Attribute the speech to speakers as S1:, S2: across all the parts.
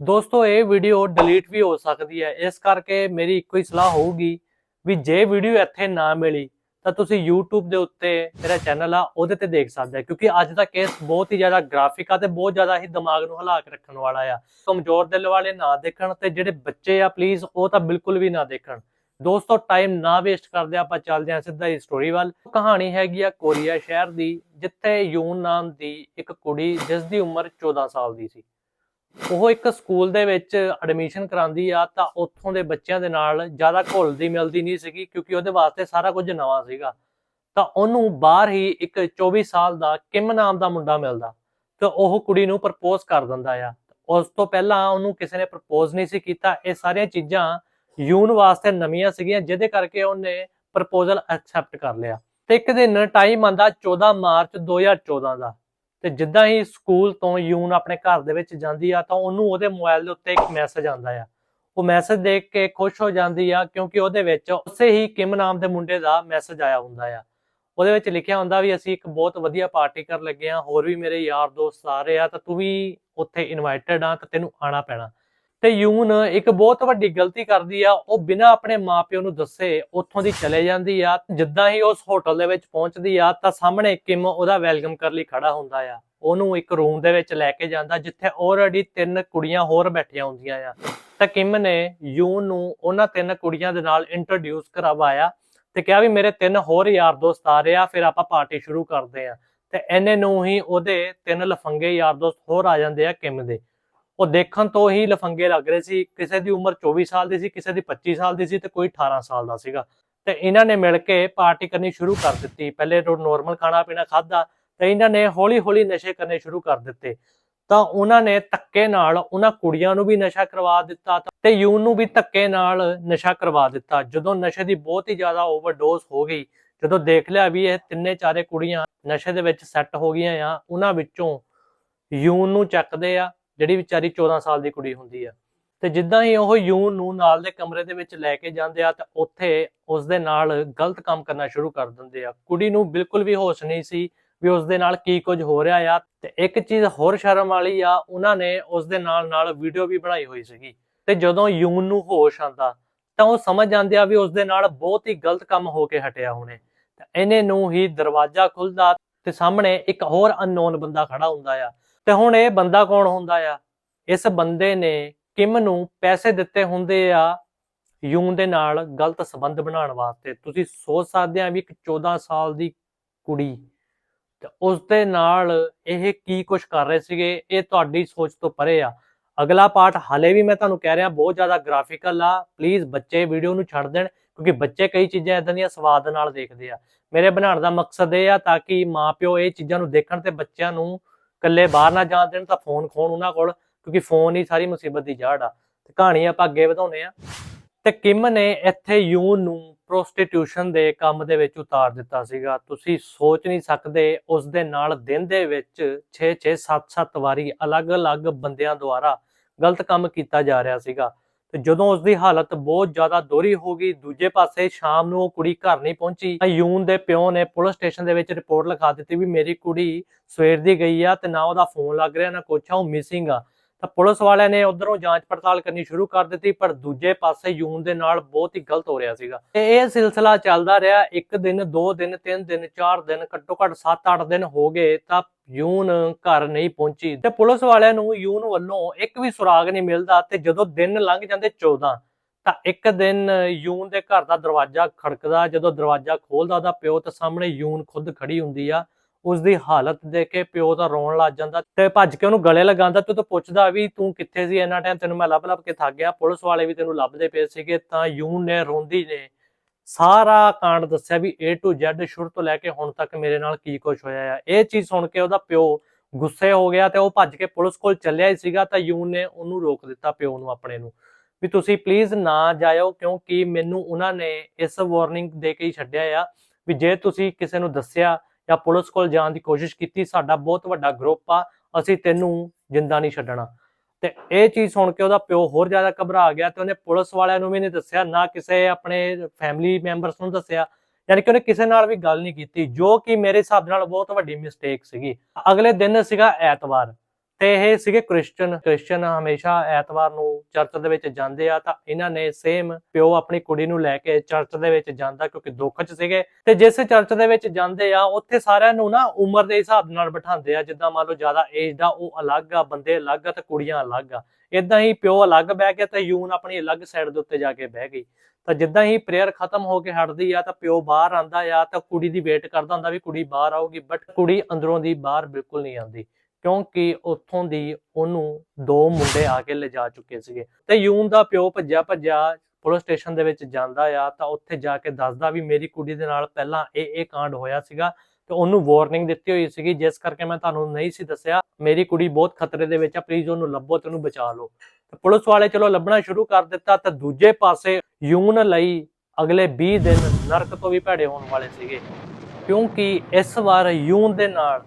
S1: ਦੋਸਤੋ, ਇਹ video delete ਵੀ ਹੋ ਸਕਦੀ ਹੈ। ਇਸ ਕਰਕੇ ਮੇਰੀ ਇੱਕੋ ਹੀ ਸਲਾਹ ਹੋਊਗੀ ਵੀ ਜੇ ਵੀਡੀਓ ਇੱਥੇ ਨਾ ਮਿਲੀ, ਤਾਂ ਤੁਸੀਂ YouTube ਦੇ ਉੱਤੇ ਮੇਰਾ ਚੈਨਲ ਆ, ਉਹਦੇ ਤੇ ਦੇਖ ਸਕਦੇ ਹੋ ਕਿਉਂਕਿ ਅੱਜ ਦਾ ਕੇਸ ਬਹੁਤ ਹੀ ਜ਼ਿਆਦਾ ਗ੍ਰਾਫਿਕ ਆ ਤੇ ਬਹੁਤ ਜ਼ਿਆਦਾ ਹੀ ਦਿਮਾਗ ਨੂੰ ਹਿਲਾ ਕੇ ਰੱਖਣ ਵਾਲਾ ਆ। ਕਮਜ਼ੋਰ ਦਿਲ ਵਾਲੇ ਨਾ ਦੇਖਣ ਤੇ ਜਿਹੜੇ ਬੱਚੇ ਆ ਪਲੀਜ਼ ਉਹ ਤਾਂ ਬਿਲਕੁਲ ਵੀ ਨਾ ਦੇਖਣ। ਦੋਸਤੋ ਟਾਈਮ ਨਾ ਵੇਸਟ ਕਰਦੇ, ਆਪਾਂ ਚੱਲਦੇ ਹਾਂ ਸਿੱਧਾ ਹੀ ਸਟੋਰੀ ਵੱਲ। ਕਹਾਣੀ ਹੈਗੀ ਆ ਕੋਰੀਆ ਸ਼ਹਿਰ ਦੀ, ਜਿੱਥੇ ਯੂਨ ਨਾਮ ਦੀ ਇੱਕ ਕੁੜੀ ਜਿਸ ਦੀ ਉਮਰ 14 ਸਾਲ ਦੀ ਸੀ। ਉਹ ਇੱਕ ਸਕੂਲ ਦੇ ਵਿੱਚ ਐਡਮਿਸ਼ਨ ਕਰਾਉਂਦੀ ਆ, ਤਾਂ ਉੱਥੋਂ ਦੇ ਬੱਚਿਆਂ ਦੇ ਨਾਲ ਜ਼ਿਆਦਾ ਘੁਲਦੀ ਮਿਲਦੀ ਨਹੀਂ ਸੀਗੀ, ਕਿਉਂਕਿ ਉਹਦੇ ਵਾਸਤੇ ਸਾਰਾ ਕੁਝ ਨਵਾਂ ਸੀਗਾ। ਤਾਂ ਉਹਨੂੰ ਬਾਹਰ ਹੀ ਇੱਕ 24 ਸਾਲ ਦਾ ਕਿਮ ਨਾਮ ਦਾ ਮੁੰਡਾ ਮਿਲਦਾ, ਤੇ ਉਹ ਕੁੜੀ ਨੂੰ ਪ੍ਰਪੋਜ਼ ਕਰ ਦਿੰਦਾ ਆ। ਉਸ ਤੋਂ ਪਹਿਲਾਂ ਉਹਨੂੰ ਕਿਸੇ ਨੇ ਪ੍ਰਪੋਜ਼ ਨਹੀਂ ਸੀ ਕੀਤਾ। ਇਹ ਸਾਰੀਆਂ ਚੀਜ਼ਾਂ ਯੂਨ ਵਾਸਤੇ ਨਵੀਆਂ ਸੀਗੀਆਂ, ਜਿਹਦੇ ਕਰਕੇ ਉਹਨੇ ਪ੍ਰਪੋਜ਼ਲ ਐਕਸੈਪਟ ਕਰ ਲਿਆ। ਤੇ ਇੱਕ ਦਿਨ ਟਾਈਮ ਆਂਦਾ 14 ਮਾਰਚ 2014 ਦਾ। ਤੇ ਜਿੱਦਾਂ ਹੀ ਸਕੂਲ ਤੋਂ ਯੂਨ ਆਪਣੇ ਘਰ ਦੇ ਵਿੱਚ ਜਾਂਦੀ ਆ, ਤਾਂ ਉਹਨੂੰ ਉਹਦੇ ਮੋਬਾਈਲ ਦੇ ਉੱਤੇ ਇੱਕ ਮੈਸੇਜ ਆਂਦਾ ਆ। ਉਹ ਮੈਸੇਜ ਦੇਖ ਕੇ ਖੁਸ਼ ਹੋ ਜਾਂਦੀ ਆ, ਕਿਉਂਕਿ ਉਹਦੇ ਵਿੱਚ ਉਸੇ ਹੀ ਕਿਮ ਨਾਮ ਦੇ ਮੁੰਡੇ ਦਾ ਮੈਸੇਜ ਆਇਆ ਹੁੰਦਾ ਆ। ਉਹਦੇ ਵਿੱਚ ਲਿਖਿਆ ਹੁੰਦਾ ਵੀ ਅਸੀਂ ਇੱਕ ਬਹੁਤ ਵਧੀਆ ਪਾਰਟੀ ਕਰਨ ਲੱਗੇ ਆ, ਹੋਰ ਵੀ ਮੇਰੇ ਯਾਰ ਦੋਸਤ ਆ ਰਹੇ ਆ, ਤਾਂ ਤੂੰ ਵੀ ਉੱਥੇ ਇਨਵਾਈਟਡ ਆ, ਤਾਂ ਤੈਨੂੰ ਆਣਾ ਪੈਣਾ। ਤੇ ਯੂਨ ਇੱਕ ਬਹੁਤ ਵੱਡੀ ਗਲਤੀ ਕਰਦੀ ਆ, ਉਹ ਬਿਨਾਂ ਆਪਣੇ ਮਾਪਿਓ ਨੂੰ ਦੱਸੇ ਉੱਥੋਂ ਦੀ ਚਲੇ ਜਾਂਦੀ ਆ। ਜਿੱਦਾਂ ਹੀ ਉਸ ਹੋਟਲ ਦੇ ਵਿੱਚ ਪਹੁੰਚਦੀ ਆ, ਤਾਂ ਸਾਹਮਣੇ ਕਿਮ ਉਹਦਾ ਵੈਲਕਮ ਕਰਨ ਲਈ ਖੜਾ ਹੁੰਦਾ ਆ। ਉਹਨੂੰ ਇੱਕ ਰੂਮ ਦੇ ਵਿੱਚ ਲੈ ਕੇ ਜਾਂਦਾ, ਜਿੱਥੇ ਆਲਰੇਡੀ ਤਿੰਨ ਕੁੜੀਆਂ ਹੋਰ ਬੈਠੀਆਂ ਹੁੰਦੀਆਂ ਆ। ਤਾਂ ਕਿਮ ਨੇ ਯੂਨ ਨੂੰ ਉਹਨਾਂ ਤਿੰਨ ਕੁੜੀਆਂ ਦੇ ਨਾਲ ਇੰਟਰੋਡਿਊਸ ਕਰਵਾਇਆ ਤੇ ਕਿਹਾ ਵੀ ਮੇਰੇ ਤਿੰਨ ਹੋਰ ਯਾਰ ਦੋਸਤ ਆ ਰਹੇ ਆ, ਫਿਰ ਆਪਾਂ ਪਾਰਟੀ ਸ਼ੁਰੂ ਕਰਦੇ ਆ। ਤੇ ਐਨੇ ਨੂੰ ਹੀ ਉਹਦੇ ਤਿੰਨ ਲਫੰਗੇ ਯਾਰ ਦੋਸਤ ਹੋਰ ਆ ਜਾਂਦੇ ਆ ਕਿਮ ਦੇ। ਉਹ ਦੇਖਣ ਤੋਂ ਹੀ ਲਫੰਗੇ ਲੱਗ ਰਹੇ ਸੀ। ਕਿਸੇ ਦੀ ਉਮਰ 24 ਸਾਲ ਦੀ ਸੀ, ਕਿਸੇ ਦੀ 25 ਸਾਲ ਦੀ ਸੀ ਤੇ ਕੋਈ 18 ਸਾਲ ਦਾ ਸੀਗਾ। ਤੇ ਇਹਨਾਂ ਨੇ ਮਿਲ ਕੇ ਪਾਰਟੀ ਕਰਨੀ ਸ਼ੁਰੂ ਕਰ ਦਿੱਤੀ। ਪਹਿਲੇ ਤੋਂ ਨਾਰਮਲ ਖਾਣਾ ਪੀਣਾ ਖਾਦਾ ਤੇ ਇਹਨਾਂ ਨੇ ਹੌਲੀ ਹੌਲੀ ਨਸ਼ੇ ਕਰਨੇ ਸ਼ੁਰੂ ਕਰ ਦਿੱਤੇ। ਤਾਂ ਉਹਨਾਂ ਨੇ ਧੱਕੇ ਨਾਲ ਉਹਨਾਂ ਕੁੜੀਆਂ ਨੂੰ ਵੀ ਨਸ਼ਾ ਕਰਵਾ ਦਿੱਤਾ ਤੇ ਯੂਨ ਨੂੰ ਵੀ ਧੱਕੇ ਨਾਲ ਨਸ਼ਾ ਕਰਵਾ ਦਿੱਤਾ। ਜਦੋਂ ਨਸ਼ੇ ਦੀ ਬਹੁਤ ਹੀ ਜ਼ਿਆਦਾ ਓਵਰਡੋਜ਼ ਹੋ ਗਈ, ਜਦੋਂ ਦੇਖ ਲਿਆ ਵੀ ਇਹ ਤਿੰਨੇ ਚਾਰੇ ਕੁੜੀਆਂ ਨਸ਼ੇ ਦੇ ਵਿੱਚ ਸੈੱਟ ਹੋ ਗਈਆਂ ਆ, ਉਹਨਾਂ ਵਿੱਚੋਂ ਯੂਨ ਨੂੰ ਚੱਕਦੇ ਆ ਜਿਹੜੀ ਵਿਚਾਰੀ 14 ਸਾਲ ਦੀ ਕੁੜੀ ਹੁੰਦੀ ਆ। ਤੇ ਜਿੱਦਾਂ ਹੀ ਉਹ ਯੂਨ ਨੂੰ ਨਾਲ ਦੇ ਕਮਰੇ ਦੇ ਵਿੱਚ ਲੈ ਕੇ ਜਾਂਦੇ ਆ, ਤਾਂ ਉੱਥੇ ਉਸ ਦੇ ਨਾਲ ਗਲਤ ਕੰਮ ਕਰਨਾ ਸ਼ੁਰੂ ਕਰ ਦਿੰਦੇ ਆ। ਕੁੜੀ ਨੂੰ ਬਿਲਕੁਲ ਵੀ ਹੋਸ਼ ਨਹੀਂ ਸੀ ਵੀ ਉਸ ਦੇ ਨਾਲ ਕੀ ਕੁਝ ਹੋ ਰਿਹਾ ਆ। ਤੇ ਇੱਕ ਚੀਜ਼ ਹੋਰ ਸ਼ਰਮ ਵਾਲੀ ਆ, ਉਹਨਾਂ ਨੇ ਉਸ ਦੇ ਨਾਲ ਨਾਲ ਵੀਡੀਓ ਵੀ ਬਣਾਈ ਹੋਈ ਸੀਗੀ। ਤੇ ਜਦੋਂ ਯੂਨ ਨੂੰ ਹੋਸ਼ ਆਂਦਾ ਤਾਂ ਉਹ ਸਮਝ ਜਾਂਦੇ ਆ ਵੀ ਉਸ ਦੇ ਨਾਲ ਬਹੁਤ ਹੀ ਗਲਤ ਕੰਮ ਹੋ ਕੇ ਹਟਿਆ ਹੁਣੇ। ਤੇ ਇਹਨੇ ਨੂੰ ਹੀ ਦਰਵਾਜ਼ਾ ਖੁੱਲਦਾ ਤੇ ਸਾਹਮਣੇ ਇੱਕ ਹੋਰ ਅਨਨੋਨ ਬੰਦਾ ਖੜਾ ਹੁੰਦਾ ਆ। ਤੇ ਹੁਣ ਇਹ ਬੰਦਾ ਕੌਣ ਹੁੰਦਾ ਆ? ਇਸ ਬੰਦੇ ਨੇ ਕਿਮ ਨੂੰ ਪੈਸੇ ਦਿੱਤੇ ਹੁੰਦੇ ਆ ਯੂਨ ਦੇ ਨਾਲ ਗਲਤ ਸੰਬੰਧ ਬਣਾਉਣ ਵਾਸਤੇ। ਤੁਸੀਂ ਸੋਚ ਸਕਦੇ ਆ ਵੀ ਇੱਕ 14 ਸਾਲ ਦੀ ਕੁੜੀ ਤੇ ਉਸ ਦੇ ਨਾਲ ਇਹ ਕੀ ਕੁਝ ਕਰ ਰਹੇ ਸੀਗੇ, ਇਹ ਤੁਹਾਡੀ ਸੋਚ ਤੋਂ ਪਰੇ ਆ। ਅਗਲਾ ਪਾਰਟ ਹਾਲੇ ਵੀ ਮੈਂ ਤੁਹਾਨੂੰ ਕਹਿ ਰਿਹਾ, ਬਹੁਤ ਜ਼ਿਆਦਾ ਗ੍ਰਾਫਿਕਲ ਆ। ਪਲੀਜ਼ ਬੱਚੇ ਵੀਡੀਓ ਨੂੰ ਛੱਡ ਦੇਣ, ਕਿਉਂਕਿ ਬੱਚੇ ਕਈ ਚੀਜ਼ਾਂ ਇਦਾਂ ਦੀਆਂ ਸਵਾਦ ਨਾਲ ਦੇਖਦੇ ਆ। ਮੇਰੇ ਬਣਾਉਣ ਦਾ ਮਕਸਦ ਇਹ ਆ ਤਾਂ ਕਿ ਮਾਪਿਓ ਇਹ ਚੀਜ਼ਾਂ ਨੂੰ ਦੇਖਣ ਤੇ ਬੱਚਿਆਂ ਨੂੰ ਇਕੱਲੇ ਬਾਹਰ ਨਾ ਜਾਣ ਦੇਣ ਤਾਂ ਫੋਨ ਖੋਣ ਉਹਨਾਂ ਕੋਲ, ਕਿਉਂਕਿ ਫੋਨ ਹੀ ਸਾਰੀ ਮੁਸੀਬਤ ਦੀ ਜੜ ਆ। ਤੇ ਕਹਾਣੀ ਆਪਾਂ ਅੱਗੇ ਵਧਾਉਨੇ ਆ ਤੇ ਕਿਮ ਨੇ ਇੱਥੇ ਯੂਨ ਨੂੰ ਪ੍ਰੋਸਟੀਟਿਊਸ਼ਨ ਦੇ ਕੰਮ ਦੇ ਵਿੱਚ ਉਤਾਰ ਦਿੱਤਾ ਸੀਗਾ। ਤੁਸੀਂ ਸੋਚ ਨਹੀਂ ਸਕਦੇ, ਉਸ ਦੇ ਨਾਲ ਦਿਨ ਦੇ ਵਿੱਚ 6-6 7-7 ਵਾਰੀ ਅਲੱਗ-ਅਲੱਗ ਬੰਦਿਆਂ ਦੁਆਰਾ ਗਲਤ ਕੰਮ ਕੀਤਾ ਜਾ ਰਿਹਾ ਸੀਗਾ। ਤੇ ਜਦੋਂ ਉਸ ਦੀ ਹਾਲਤ ਬਹੁਤ ਜ਼ਿਆਦਾ ਦੋਹਰੀ ਹੋ ਗਈ, ਦੂਜੇ ਪਾਸੇ ਸ਼ਾਮ ਨੂੰ ਉਹ ਕੁੜੀ ਘਰ ਨਹੀਂ ਪਹੁੰਚੀ, ਤਾਂ ਯੂਨ ਦੇ ਪਿਓ ਨੇ ਪੁਲਿਸ ਸਟੇਸ਼ਨ ਦੇ ਵਿੱਚ ਰਿਪੋਰਟ ਲਿਖਾ ਦਿੱਤੀ ਵੀ ਮੇਰੀ ਕੁੜੀ ਸਵੇਰ ਦੀ ਗਈ ਆ ਤੇ ਨਾ ਉਹਦਾ ਫੋਨ ਲੱਗ ਰਿਹਾ, ਨਾ ਕੁਛ ਆ, ਉਹ ਮਿਸਿੰਗ ਆ। ਤਾਂ ਪੁਲਿਸ ਵਾਲਿਆਂ ਨੇ ਉਧਰੋਂ ਜਾਂਚ ਪੜਤਾਲ ਕਰਨੀ ਸ਼ੁਰੂ ਕਰ ਦਿੱਤੀ, ਪਰ ਦੂਜੇ ਪਾਸੇ ਯੂਨ ਦੇ ਨਾਲ ਬਹੁਤ ਹੀ ਗਲਤ ਹੋ ਰਿਹਾ ਸੀਗਾ। ਤੇ ਇਹ ਸਿਲਸਿਲਾ ਚੱਲਦਾ ਰਿਹਾ, ਇੱਕ ਦਿਨ, ਦੋ ਦਿਨ, ਤਿੰਨ ਦਿਨ, ਚਾਰ ਦਿਨ, ਘੱਟੋ ਘੱਟ 7-8 ਦਿਨ ਹੋ ਗਏ, ਤਾਂ ਯੂਨ ਘਰ ਨਹੀਂ ਪਹੁੰਚੀ। ਤੇ ਪੁਲਿਸ ਵਾਲਿਆਂ ਨੂੰ ਯੂਨ ਵੱਲੋਂ ਇੱਕ ਵੀ ਸੁਰਾਗ ਨਹੀਂ ਮਿਲਦਾ ਤੇ ਜਦੋਂ ਦਿਨ ਲੰਘ ਜਾਂਦੇ 14 ਤਾਂ ਇੱਕ ਦਿਨ ਯੂਨ ਦੇ ਘਰ ਦਾ ਦਰਵਾਜ਼ਾ ਖੜਕਦਾ, ਜਦੋਂ ਦਰਵਾਜ਼ਾ ਖੋਲਦਾ ਉਹਦਾ ਪਿਓ ਤੇ ਸਾਹਮਣੇ ਯੂਨ ਖੁਦ ਖੜੀ ਹੁੰਦੀ ਆ। ਉਸ ਦੀ ਹਾਲਤ ਦੇਖ ਕੇ ਪਿਓ ਤਾਂ ਰੋਣ ਲੱਗ ਜਾਂਦਾ ਤੇ ਭੱਜ ਕੇ ਉਹਨੂੰ ਗਲੇ ਲਗਾਉਂਦਾ ਤੇ ਤੂੰ ਪੁੱਛਦਾ ਵੀ ਤੂੰ ਕਿੱਥੇ ਸੀ ਇੰਨਾ ਟਾਈਮ ਤੈਨੂੰ ਮੈਂ ਲੱਭ ਲੱਭ ਕੇ ਥੱਕ ਗਿਆ। ਪੁਲਿਸ ਵਾਲੇ ਵੀ ਤੈਨੂੰ ਲੱਭਦੇ ਪਏ ਸੀਗੇ ਤਾਂ ਯੂਨ ਨੇ ਰੋਂਦੀ ਨੇ ਸਾਰਾ ਕਾਂਡ ਦੱਸਿਆ ਵੀ A to Z ਸ਼ੁਰੂ ਤੋਂ ਲੈ ਕੇ ਹੁਣ ਤੱਕ ਮੇਰੇ ਨਾਲ ਕੀ ਕੁਝ ਹੋਇਆ ਆ। ਇਹ ਚੀਜ਼ ਸੁਣ ਕੇ ਉਹਦਾ ਪਿਓ ਗੁੱਸੇ ਹੋ ਗਿਆ ਤੇ ਉਹ ਭੱਜ ਕੇ ਪੁਲਿਸ ਕੋਲ ਚੱਲਿਆ ਹੀ ਸੀਗਾ ਤਾਂ ਯੂਨ ਨੇ ਉਹਨੂੰ ਰੋਕ ਦਿੱਤਾ ਪਿਓ ਨੂੰ ਆਪਣੇ ਨੂੰ। ਵੀ ਤੁਸੀਂ ਪਲੀਜ਼ ਨਾ ਜਾਇਓ ਕਿਉਂਕਿ ਮੈਨੂੰ ਉਹਨਾਂ ਨੇ ਇਸ ਵਾਰਨਿੰਗ ਦੇ ਕੇ ਹੀ ਛੱਡਿਆ ਆ ਵੀ ਜੇ ਤੁਸੀਂ ਕਿਸੇ ਨੂੰ ਦੱਸਿਆ ਜਾਂ ਪੁਲਿਸ ਕੋਲ ਜਾਣ ਦੀ ਕੋਸ਼ਿਸ਼ ਕੀਤੀ, ਸਾਡਾ ਬਹੁਤ ਵੱਡਾ ਗਰੁੱਪ ਆ, ਅਸੀਂ ਤੈਨੂੰ ਜਿੰਦਾ ਨਹੀਂ ਛੱਡਣਾ। ਤੇ ਇਹ ਚੀਜ਼ ਸੁਣ ਕੇ ਉਹਦਾ ਪਿਓ ਹੋਰ ਜ਼ਿਆਦਾ ਘਬਰਾ ਗਿਆ ਤੇ ਉਹਨੇ ਪੁਲਿਸ ਵਾਲਿਆਂ ਨੂੰ ਵੀ ਨਹੀਂ ਦੱਸਿਆ, ਨਾ ਕਿਸੇ ਆਪਣੇ ਫੈਮਿਲੀ ਮੈਂਬਰਸ ਨੂੰ ਦੱਸਿਆ, ਯਾਨੀ ਕਿ ਉਹਨੇ ਕਿਸੇ ਨਾਲ ਵੀ ਗੱਲ ਨਹੀਂ ਕੀਤੀ, ਜੋ ਕਿ ਮੇਰੇ ਹਿਸਾਬ ਨਾਲ ਬਹੁਤ ਵੱਡੀ ਮਿਸਟੇਕ ਸੀਗੀ। ਅਗਲੇ ਦਿਨ ਸੀਗਾ ਐਤਵਾਰ। ਤੇ ਇਹ ਸੀਗੇ ਕ੍ਰਿਸਚਨ ਕ੍ਰਿਸਚਨ ਹਮੇਸ਼ਾ ਐਤਵਾਰ ਨੂੰ ਚਰਚ ਦੇ ਵਿੱਚ ਜਾਂਦੇ ਆ, ਤਾਂ ਇਹਨਾਂ ਨੇ ਸੇਮ ਪਿਓ ਆਪਣੀ ਕੁੜੀ ਨੂੰ ਲੈ ਕੇ ਚਰਚ ਦੇ ਵਿੱਚ ਜਾਂਦਾ ਕਿਉਂਕਿ ਦੁੱਖ 'ਚ ਸੀਗੇ। ਤੇ ਜਿਸ ਚਰਚ ਦੇ ਵਿੱਚ ਜਾਂਦੇ ਆ, ਉੱਥੇ ਸਾਰਿਆਂ ਨੂੰ ਨਾ ਉਮਰ ਦੇ ਹਿਸਾਬ ਨਾਲ ਬਿਠਾਉਂਦੇ ਆ, ਜਿੱਦਾਂ ਮੰਨ ਲਓ ਜ਼ਿਆਦਾ ਏਜ ਦਾ ਉਹ ਅਲੱਗ ਆ, ਬੰਦੇ ਅਲੱਗ ਆ ਤੇ ਕੁੜੀਆਂ ਅਲੱਗ ਆ। ਇਦਾਂ ਹੀ ਪਿਓ ਅਲੱਗ ਬਹਿ ਗਿਆ ਤੇ ਯੂਨ ਆਪਣੀ ਅਲੱਗ ਸਾਈਡ ਦੇ ਉੱਤੇ ਜਾ ਕੇ ਬਹਿ ਗਈ। ਤਾਂ ਜਿੱਦਾਂ ਹੀ ਪ੍ਰੇਅਰ ਖਤਮ ਹੋ ਕੇ ਹਟਦੀ ਆ, ਤਾਂ ਪਿਓ ਬਾਹਰ ਆਂਦਾ ਆ, ਤਾਂ ਕੁੜੀ ਦੀ ਵੇਟ ਕਰਦਾ ਹੁੰਦਾ ਵੀ ਕੁੜੀ ਬਾਹਰ ਆਊਗੀ ਬਟ ਕੁੜੀ ਅੰਦਰੋਂ ਦੀ ਬਾਹਰ ਬਿਲਕੁਲ ਨਹੀਂ ਆਉਂਦੀ। ਕਿਉਂਕਿ ਉੱਥੋਂ ਦੀ ਉਹਨੂੰ ਦੋ ਮੁੰਡੇ ਆ ਕੇ ਲਿਜਾ ਚੁੱਕੇ ਸੀਗੇ। ਤੇ ਯੂਨ ਦਾ ਪਿਓ ਭੱਜਿਆ ਭੱਜਿਆ ਪੁਲਿਸ ਸਟੇਸ਼ਨ ਦੇ ਵਿੱਚ ਜਾਂਦਾ ਆ, ਤਾਂ ਉੱਥੇ ਜਾ ਕੇ ਦੱਸਦਾ ਵੀ ਮੇਰੀ ਕੁੜੀ ਦੇ ਨਾਲ ਪਹਿਲਾਂ ਇਹ ਇਹ ਕਾਂਡ ਹੋਇਆ ਸੀਗਾ ਤੇ ਉਹਨੂੰ ਵਾਰਨਿੰਗ ਦਿੱਤੀ ਹੋਈ ਸੀਗੀ, ਜਿਸ ਕਰਕੇ ਮੈਂ ਤੁਹਾਨੂੰ ਨਹੀਂ ਸੀ ਦੱਸਿਆ, ਮੇਰੀ ਕੁੜੀ ਬਹੁਤ ਖਤਰੇ ਦੇ ਵਿੱਚ ਆ ਪਲੀਜ਼ ਉਹਨੂੰ ਲੱਭੋ ਤੇ ਉਹਨੂੰ ਬਚਾ ਲਓ। ਤੇ ਪੁਲਿਸ ਵਾਲੇ ਚਲੋ ਲੱਭਣਾ ਸ਼ੁਰੂ ਕਰ ਦਿੱਤਾ, ਤਾਂ ਦੂਜੇ ਪਾਸੇ ਯੂਨ ਲਈ ਅਗਲੇ 20 ਦਿਨ ਨਰਕ ਤੋਂ ਵੀ ਭੈੜੇ ਹੋਣ ਵਾਲੇ ਸੀਗੇ। ਕਿਉਂਕਿ ਇਸ ਵਾਰ ਯੂਨ ਦੇ ਨਾਲ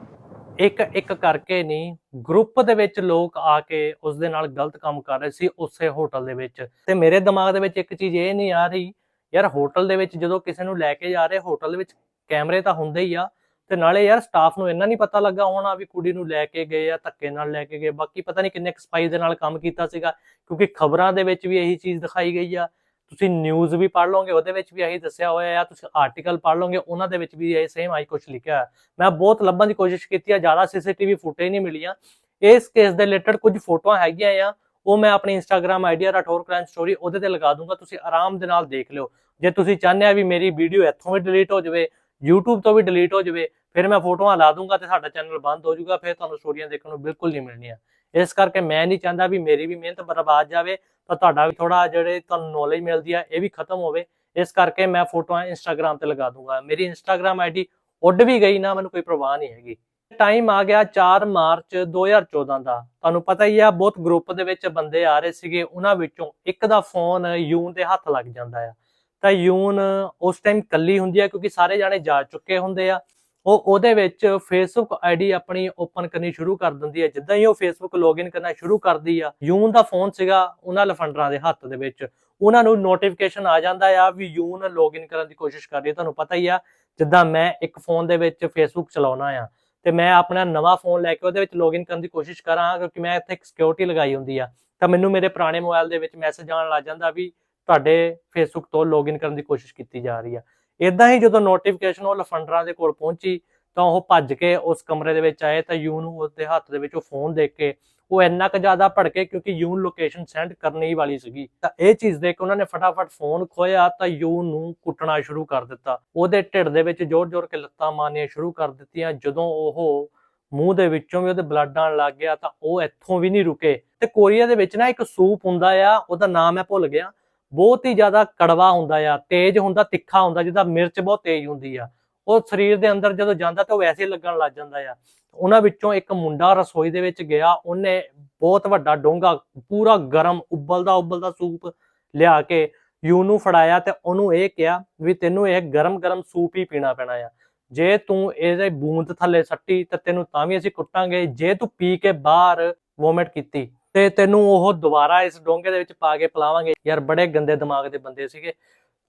S1: ਇੱਕ ਇੱਕ ਕਰਕੇ ਨਹੀਂ ਗਰੁੱਪ ਦੇ ਵਿੱਚ ਲੋਕ ਆ ਕੇ ਉਸ ਦੇ ਨਾਲ ਗਲਤ ਕੰਮ ਕਰ ਰਹੇ ਸੀ ਉਸੇ ਹੋਟਲ ਦੇ ਵਿੱਚ। ਤੇ ਮੇਰੇ ਦਿਮਾਗ ਦੇ ਵਿੱਚ ਇੱਕ ਚੀਜ਼ ਇਹ ਨਹੀਂ ਆ ਰਹੀ, ਯਾਰ ਹੋਟਲ ਦੇ ਵਿੱਚ ਜਦੋਂ ਕਿਸੇ ਨੂੰ ਲੈ ਕੇ ਜਾ ਰਹੇ ਹੋਟਲ ਦੇ ਵਿੱਚ ਕੈਮਰੇ ਤਾਂ ਹੁੰਦੇ ਹੀ ਆ, ਤੇ ਨਾਲੇ ਯਾਰ ਸਟਾਫ ਨੂੰ ਇੰਨਾ ਨਹੀਂ ਪਤਾ ਲੱਗਾ ਹੋਣਾ ਵੀ ਕੁੜੀ ਨੂੰ ਲੈ ਕੇ ਗਏ ਆ, ਧੱਕੇ ਨਾਲ ਲੈ ਕੇ ਗਏ, ਬਾਕੀ ਪਤਾ ਨਹੀਂ ਕਿੰਨੇ ਸਪਾਈ ਦੇ ਨਾਲ ਕੰਮ ਕੀਤਾ ਸੀਗਾ, ਕਿਉਂਕਿ ਖਬਰਾਂ ਦੇ ਵਿੱਚ ਵੀ ਇਹੀ ਚੀਜ਼ ਦਿਖਾਈ ਗਈ ਆ। ਤੁਸੀਂ ਨਿਊਜ਼ ਵੀ ਪੜ੍ਹ ਲਓਗੇ, ਉਹਦੇ ਵਿੱਚ ਵੀ ਇਹੀ ਦੱਸਿਆ ਹੋਇਆ ਆ, ਤੁਸੀਂ ਆਰਟੀਕਲ ਪੜ੍ਹ ਲਓਗੇ, ਉਹਨਾਂ ਦੇ ਵਿੱਚ ਵੀ ਇਹ ਸੇਮ ਆਈ ਕੁਝ ਲਿਖਿਆ ਹੋਇਆ ਮੈਂ ਬਹੁਤ ਲੱਭਣ ਦੀ ਕੋਸ਼ਿਸ਼ ਕੀਤੀ ਆ, ਜ਼ਿਆਦਾ ਸੀਸੀਟੀਵੀ ਫੁਟੇਜ ਨਹੀਂ ਮਿਲੀਆਂ। ਇਸ ਕੇਸ ਦੇ ਰਿਲੇਟਡ ਕੁਝ ਫੋਟੋਆਂ ਹੈਗੀਆਂ ਆ, ਉਹ ਮੈਂ ਆਪਣੀ Instagram ID Rathore crime story ਉਹਦੇ ਤੇ ਲਗਾ ਦੂੰਗਾ, ਤੁਸੀਂ ਆਰਾਮ ਦੇ ਨਾਲ ਦੇਖ ਲਿਓ। ਜੇ ਤੁਸੀਂ ਚਾਹੁੰਦੇ ਆ ਵੀ ਮੇਰੀ ਵੀਡੀਓ ਇੱਥੋਂ ਵੀ ਡਿਲੀਟ ਹੋ ਜਾਵੇ, YouTube ਤੋਂ ਵੀ ਡਿਲੀਟ ਹੋ ਜਾਵੇ, ਫਿਰ ਮੈਂ ਫੋਟੋਆਂ ਲਾ ਦੂੰਗਾ ਤੇ ਸਾਡਾ ਚੈਨਲ ਬੰਦ ਹੋ ਜਾਊਗਾ, ਫਿਰ ਤੁਹਾਨੂੰ ਸਟੋਰੀਆਂ ਦੇਖਣ ਨੂੰ ਬਿਲਕੁਲ ਨਹੀਂ ਮਿਲਣੀਆਂ। ਇਸ ਕਰਕੇ ਮੈਂ ਨਹੀਂ ਚਾਹੁੰਦਾ ਵੀ ਮੇਰੀ ਵੀ ਮਿਹਨਤ ਬਰਬਾਦ ਜਾਵੇ, ਤਾਂ ਤੁਹਾਡਾ ਵੀ ਥੋੜਾ ਜਿਹੜੇ ਤੁਹਾਨੂੰ ਨੌਲੇਜ ਮਿਲਦੀ ਆ, ਇਹ ਵੀ ਖਤਮ ਹੋਵੇ। ਇਸ ਕਰਕੇ ਮੈਂ ਫੋਟੋਆਂ ਇੰਸਟਾਗ੍ਰam ਤੇ ਲਗਾ ਦੂੰਗਾ। ਮੇਰੀ ਇੰਸਟਾਗ੍ਰam ਆਈਡੀ ਉੱਡ ਵੀ ਗਈ ਨਾ, ਮੈਨੂੰ ਕੋਈ ਪਰਵਾਹ ਨਹੀਂ ਹੈਗੀ। ਟਾਈਮ ਆ ਗਿਆ 4 ਮਾਰਚ 2014 ਦਾ। ਤੁਹਾਨੂੰ ਪਤਾ ਹੀ ਆ, ਬਹੁਤ ਗਰੁੱਪ ਦੇ ਵਿੱਚ ਬੰਦੇ ਆ ਰਹੇ ਸੀਗੇ, ਉਹਨਾਂ ਵਿੱਚੋਂ ਇੱਕ ਦਾ ਫੋਨ ਯੂਨ ਦੇ ਹੱਥ ਲੱਗ ਜਾਂਦਾ ਆ। ਤਾਂ ਯੂਨ ਉਸ ਟਾਈਮ ਕੱਲੀ ਹੁੰਦੀ ਆ, ਕਿਉਂਕਿ ਸਾਰੇ ਜਾਣੇ ਜਾ ਚੁੱਕੇ ਹੁੰਦੇ ਆ। ਉਹ ਉਹਦੇ ਵਿੱਚ ਫੇਸਬੁੱਕ ਆਈਡੀ ਆਪਣੀ ਓਪਨ ਕਰਨੀ ਸ਼ੁਰੂ ਕਰ ਦਿੰਦੀ ਹੈ। ਜਿੱਦਾਂ ਹੀ ਉਹ ਫੇਸਬੁੱਕ ਲੌਗਇਨ ਕਰਨਾ ਸ਼ੁਰੂ ਕਰਦੀ ਆ ਯੂਨ ਦਾ ਫੋਨ ਸੀਗਾ ਉਹਨਾਂ ਲਫੰਡਰਾਂ ਦੇ ਹੱਥ ਦੇ ਵਿੱਚ। ਉਹਨਾਂ ਨੂੰ ਨੋਟੀਫਿਕੇਸ਼ਨ ਆ ਜਾਂਦਾ ਆ ਵੀ ਯੂਨ ਲੌਗਇਨ ਕਰਨ ਦੀ ਕੋਸ਼ਿਸ਼ ਕਰ ਰਹੀ ਹੈ। ਤੁਹਾਨੂੰ ਪਤਾ ਹੀ ਆ, ਜਿੱਦਾਂ ਮੈਂ ਇੱਕ ਫੋਨ ਦੇ ਵਿੱਚ ਫੇਸਬੁੱਕ ਚਲਾਉਣਾ ਆ, ਤੇ ਮੈਂ ਆਪਣਾ ਨਵਾਂ ਫੋਨ ਲੈ ਕੇ ਉਹਦੇ ਵਿੱਚ ਲੌਗਇਨ ਕਰਨ ਦੀ ਕੋਸ਼ਿਸ਼ ਕਰਾਂ, ਕਿਉਂਕਿ ਮੈਂ ਇੱਥੇ ਇੱਕ ਸਿਕਿਉਰਿਟੀ ਲਗਾਈ ਹੁੰਦੀ ਆ। ਤਾਂ ਮੈਨੂੰ ਮੇਰੇ ਪੁਰਾਣੇ ਮੋਬਾਈਲ ਦੇ ਵਿੱਚ ਮੈਸੇਜ ਆਉਣ ਲੱਗ ਜਾਂਦਾ ਵੀ ਤੁਹਾਡੇ ਫੇਸਬੁੱਕ ਤੋਂ ਲੌਗਇਨ ਕਰਨ ਦੀ ਕੋਸ਼ਿਸ਼ ਕੀਤੀ ਜਾ ਰਹੀ ਆ। ਇਦਾਂ ਹੀ ਜਦੋਂ ਨੋਟੀਫਿਕੇਸ਼ਨ ਉਹ ਲਫੰਡਰਾਂ ਦੇ ਕੋਲ ਪਹੁੰਚੀ, ਤਾਂ ਉਹ ਭੱਜ ਕੇ ਉਸ ਕਮਰੇ ਦੇ ਵਿੱਚ ਆਏ, ਤਾਂ ਯੂ ਨੂੰ ਉਸਦੇ ਹੱਥ ਦੇ ਵਿੱਚ ਉਹ ਫੋਨ ਦੇਖ ਕੇ ਉਹ ਇੰਨਾ ਕੁ ਜ਼ਿਆਦਾ ਭੜਕੇ ਕਿਉਂਕਿ ਯੂਨ ਲੋਕੇਸ਼ਨ ਸੈਂਡ ਕਰਨੀ ਵਾਲੀ ਸੀਗੀ। ਤਾਂ ਇਹ ਚੀਜ਼ ਦੇਖ ਕੇ ਉਹਨਾਂ ਨੇ ਫਟਾਫਟ ਫੋਨ ਖੋਇਆ ਤਾਂ ਯੂਨ ਨੂੰ ਕੁੱਟਣਾ ਸ਼ੁਰੂ ਕਰ ਦਿੱਤਾ। ਉਹਦੇ ਢਿੱਡ ਦੇ ਵਿੱਚ ਜ਼ੋਰ-ਜ਼ੋਰ ਕੇ ਲੱਤਾਂ ਮਾਰਨੀਆਂ ਸ਼ੁਰੂ ਕਰ ਦਿੱਤੀਆਂ, ਜਦੋਂ ਉਹ ਮੂੰਹ ਦੇ ਵਿੱਚੋਂ ਵੀ ਉਹਦੇ ਬਲੱਡ ਆਣ ਲੱਗ ਗਿਆ, ਤਾਂ ਉਹ ਇੱਥੋਂ ਵੀ ਨਹੀਂ ਰੁਕੇ। ਤੇ ਕੋਰੀਆ ਦੇ ਵਿੱਚ ਨਾ ਇੱਕ ਸੂਪ ਹੁੰਦਾ ਆ, ਉਹਦਾ ਨਾਮ ਮੈਂ ਭੁੱਲ ਗਿਆ। ਬਹੁਤ ਹੀ ਜ਼ਿਆਦਾ ਕੜਵਾ ਹੁੰਦਾ ਆ, ਤੇਜ਼ ਹੁੰਦਾ, ਤਿੱਖਾ ਹੁੰਦਾ, ਜਿਹਦਾ ਮਿਰਚ ਬਹੁਤ ਤੇਜ਼ ਹੁੰਦੀ ਆ। ਉਹ ਸਰੀਰ ਦੇ ਅੰਦਰ ਜਦੋਂ ਜਾਂਦਾ ਤਾਂ ਉਹ ਵੈਸੇ ਲੱਗਣ ਲੱਗ ਜਾਂਦਾ ਆ। ਉਹਨਾਂ ਵਿੱਚੋਂ ਇੱਕ ਮੁੰਡਾ ਰਸੋਈ ਦੇ ਵਿੱਚ ਗਿਆ, ਉਹਨੇ ਬਹੁਤ ਵੱਡਾ ਡੋਂਗਾ, ਪੂਰਾ ਗਰਮ, ਉਬਲਦਾ ਉਬਲਦਾ ਸੂਪ ਲਿਆ ਕੇ ਯੂ ਨੂੰ ਫੜਾਇਆ ਤੇ ਉਹਨੂੰ ਇਹ ਕਿਹਾ ਵੀ ਤੈਨੂੰ ਇਹ ਗਰਮ ਗਰਮ ਸੂਪ ਹੀ ਪੀਣਾ ਪੈਣਾ ਆ। ਜੇ ਤੂੰ ਇਹਦੇ ਬੂੰਦ ਥੱਲੇ ਸੱਟੀ ਤਾਂ ਤੈਨੂੰ ਤਾਂ ਵੀ ਅਸੀਂ ਕੁੱਟਾਂਗੇ, ਜੇ ਤੂੰ ਪੀ ਕੇ ਬਾਹਰ ਵੋਮਿਟ ਕੀਤੀ। ਤੇ ਤੈਨੂੰ ਉਹ ਦੁਬਾਰਾ ਇਸ ਡੋਂਗੇ ਦੇ ਵਿੱਚ ਪਾ ਕੇ ਪਿਲਾਵਾਂਗੇ। ਯਾਰ ਬੜੇ ਗੰਦੇ ਦਿਮਾਗ ਦੇ ਬੰਦੇ ਸੀਗੇ।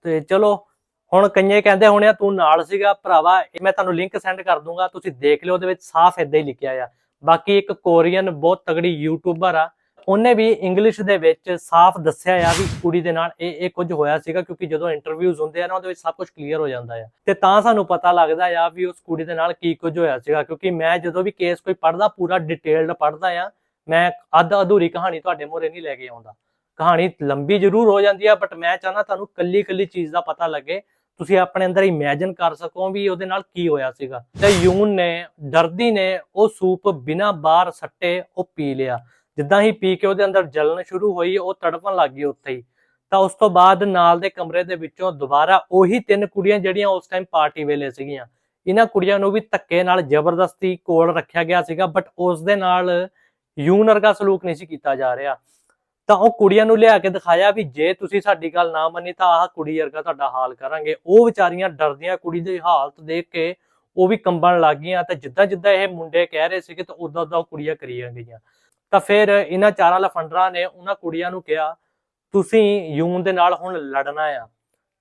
S1: ਤੇ ਚਲੋ, ਹੁਣ ਕਈਏ ਕਹਿੰਦੇ ਹੋਣੇ ਆ, ਤੂੰ ਨਾਲ ਸੀਗਾ, ਭਰਾਵਾ, ਇਹ ਮੈਂ ਤੁਹਾਨੂੰ ਲਿੰਕ ਸੈਂਡ ਕਰ ਦੂੰਗਾ, ਤੁਸੀਂ ਦੇਖ ਲਿਓ, ਉਹਦੇ ਵਿੱਚ ਸਾਫ਼ ਇਦਾਂ ਹੀ ਲਿਖਿਆ ਆ। ਬਾਕੀ ਇੱਕ ਕੋਰੀਅਨ ਬਹੁਤ ਤਗੜੀ ਯੂਟਿਊਬਰ ਆ, ਉਹਨੇ ਵੀ ਇੰਗਲਿਸ਼ ਦੇ ਵਿੱਚ ਸਾਫ਼ ਦੱਸਿਆ ਆ ਵੀ ਕੁੜੀ ਦੇ ਨਾਲ ਇਹ ਇਹ ਕੁਝ ਹੋਇਆ ਸੀਗਾ, ਕਿਉਂਕਿ ਜਦੋਂ ਇੰਟਰਵਿਊਜ਼ ਹੁੰਦੇ ਆ ਨਾ, ਉਹਦੇ ਵਿੱਚ ਸਭ ਕੁਝ ਕਲੀਅਰ ਹੋ ਜਾਂਦਾ ਆ। ਤੇ ਤਾਂ ਸਾਨੂੰ ਪਤਾ ਲੱਗਦਾ ਆ ਵੀ ਉਸ ਕੁੜੀ ਦੇ ਨਾਲ ਕੀ ਕੁਝ ਹੋਇਆ ਸੀਗਾ, ਕਿਉਂਕਿ ਮੈਂ ਜਦੋਂ ਵੀ ਕੇਸ ਕੋਈ ਪੜ੍ਹਦਾ, ਪੂਰਾ ਡਿਟੇਲਡ ਪੜ੍ਹਦਾ ਆ ਮੈਂ ਅੱਧ ਅਧੂਰੀ ਕਹਾਣੀ ਤੁਹਾਡੇ ਮੂਹਰੇ ਨਹੀਂ ਲੈ ਕੇ ਆਉਂਦਾ। ਕਹਾਣੀ ਲੰਬੀ ਜ਼ਰੂਰ ਹੋ ਜਾਂਦੀ ਆ ਬਟ ਮੈਂ ਚਾਹਨਾ ਤੁਹਾਨੂੰ ਕੱਲੀ ਕੱਲੀ ਚੀਜ਼ ਦਾ ਪਤਾ ਲੱਗੇ। ਤੁਸੀਂ ਆਪਣੇ ਅੰਦਰ ਇਮੇਜਿਨ ਕਰ ਸਕੋ ਵੀ ਉਹਦੇ ਨਾਲ ਕੀ ਹੋਇਆ ਸੀਗਾ। ਤੇ ਯੂਨ ਨੇ, ਡਰਦੀ ਨੇ ਉਹ ਸੂਪ ਬਿਨਾ ਬਾਹਰ ਸੱਟੇ ਉਹ ਪੀ ਲਿਆ। ਜਿੱਦਾਂ ਹੀ ਪੀ ਕੇ ਉਹਦੇ ਅੰਦਰ ਜਲਣ ਸ਼ੁਰੂ ਹੋਈ, ਉਹ ਤੜਪਣ ਲੱਗ ਗਈ ਉੱਥੇ ਹੀ। ਤਾਂ ਉਸ ਤੋਂ ਬਾਅਦ ਨਾਲ ਦੇ ਕਮਰੇ ਦੇ ਵਿੱਚੋਂ ਦੁਬਾਰਾ ਉਹੀ ਤਿੰਨ ਕੁੜੀਆਂ ਜਿਹੜੀਆਂ ਉਸ ਟਾਈਮ ਪਾਰਟੀ ਵੇਲੇ ਸੀਗੀਆਂ। ਇਹਨਾਂ ਕੁੜੀਆਂ ਨੂੰ ਵੀ ਧੱਕੇ ਨਾਲ ਜ਼ਬਰਦਸਤੀ ਕੋਲ ਰੱਖਿਆ ਗਿਆ ਸੀਗਾ ਬਟ ਉਸ ਦੇ ਨਾਲ ਯੂਨ ਵਰਗਾ ਸਲੂਕ ਨਹੀਂ ਸੀ ਕੀਤਾ ਜਾ ਰਿਹਾ। ਤਾਂ ਉਹ ਕੁੜੀਆਂ ਨੂੰ ਲਿਆ ਕੇ ਦਿਖਾਇਆ ਵੀ ਜੇ ਤੁਸੀਂ ਸਾਡੀ ਗੱਲ ਨਾ ਮੰਨੀ ਤਾਂ ਆਹ ਕੁੜੀ ਵਰਗਾ ਤੁਹਾਡਾ ਹਾਲ ਕਰਾਂਗੇ। ਉਹ ਵਿਚਾਰੀਆਂ ਡਰਦੀਆਂ ਕੁੜੀ ਦੀ ਹਾਲਤ ਦੇਖ ਕੇ ਉਹ ਵੀ ਕੰਬਣ ਲੱਗ ਗਈਆਂ ਤਾਂ ਜਿੱਦਾਂ ਜਿੱਦਾਂ ਇਹ ਮੁੰਡੇ ਕਹਿ ਰਹੇ ਸੀਗੇ ਤਾਂ ਉਦਾਂ ਉਦਾਂ ਉਹ ਕੁੜੀਆਂ ਕਰੀਆਂ ਗਈਆਂ। ਤਾਂ ਫਿਰ ਇਹਨਾਂ ਚਾਰਾਂ ਲਫੰਡਰਾਂ ਨੇ ਉਹਨਾਂ ਕੁੜੀਆਂ ਨੂੰ ਕਿਹਾ, ਤੁਸੀਂ ਯੂਨ ਦੇ ਨਾਲ ਹੁਣ ਲੜਨਾ ਆ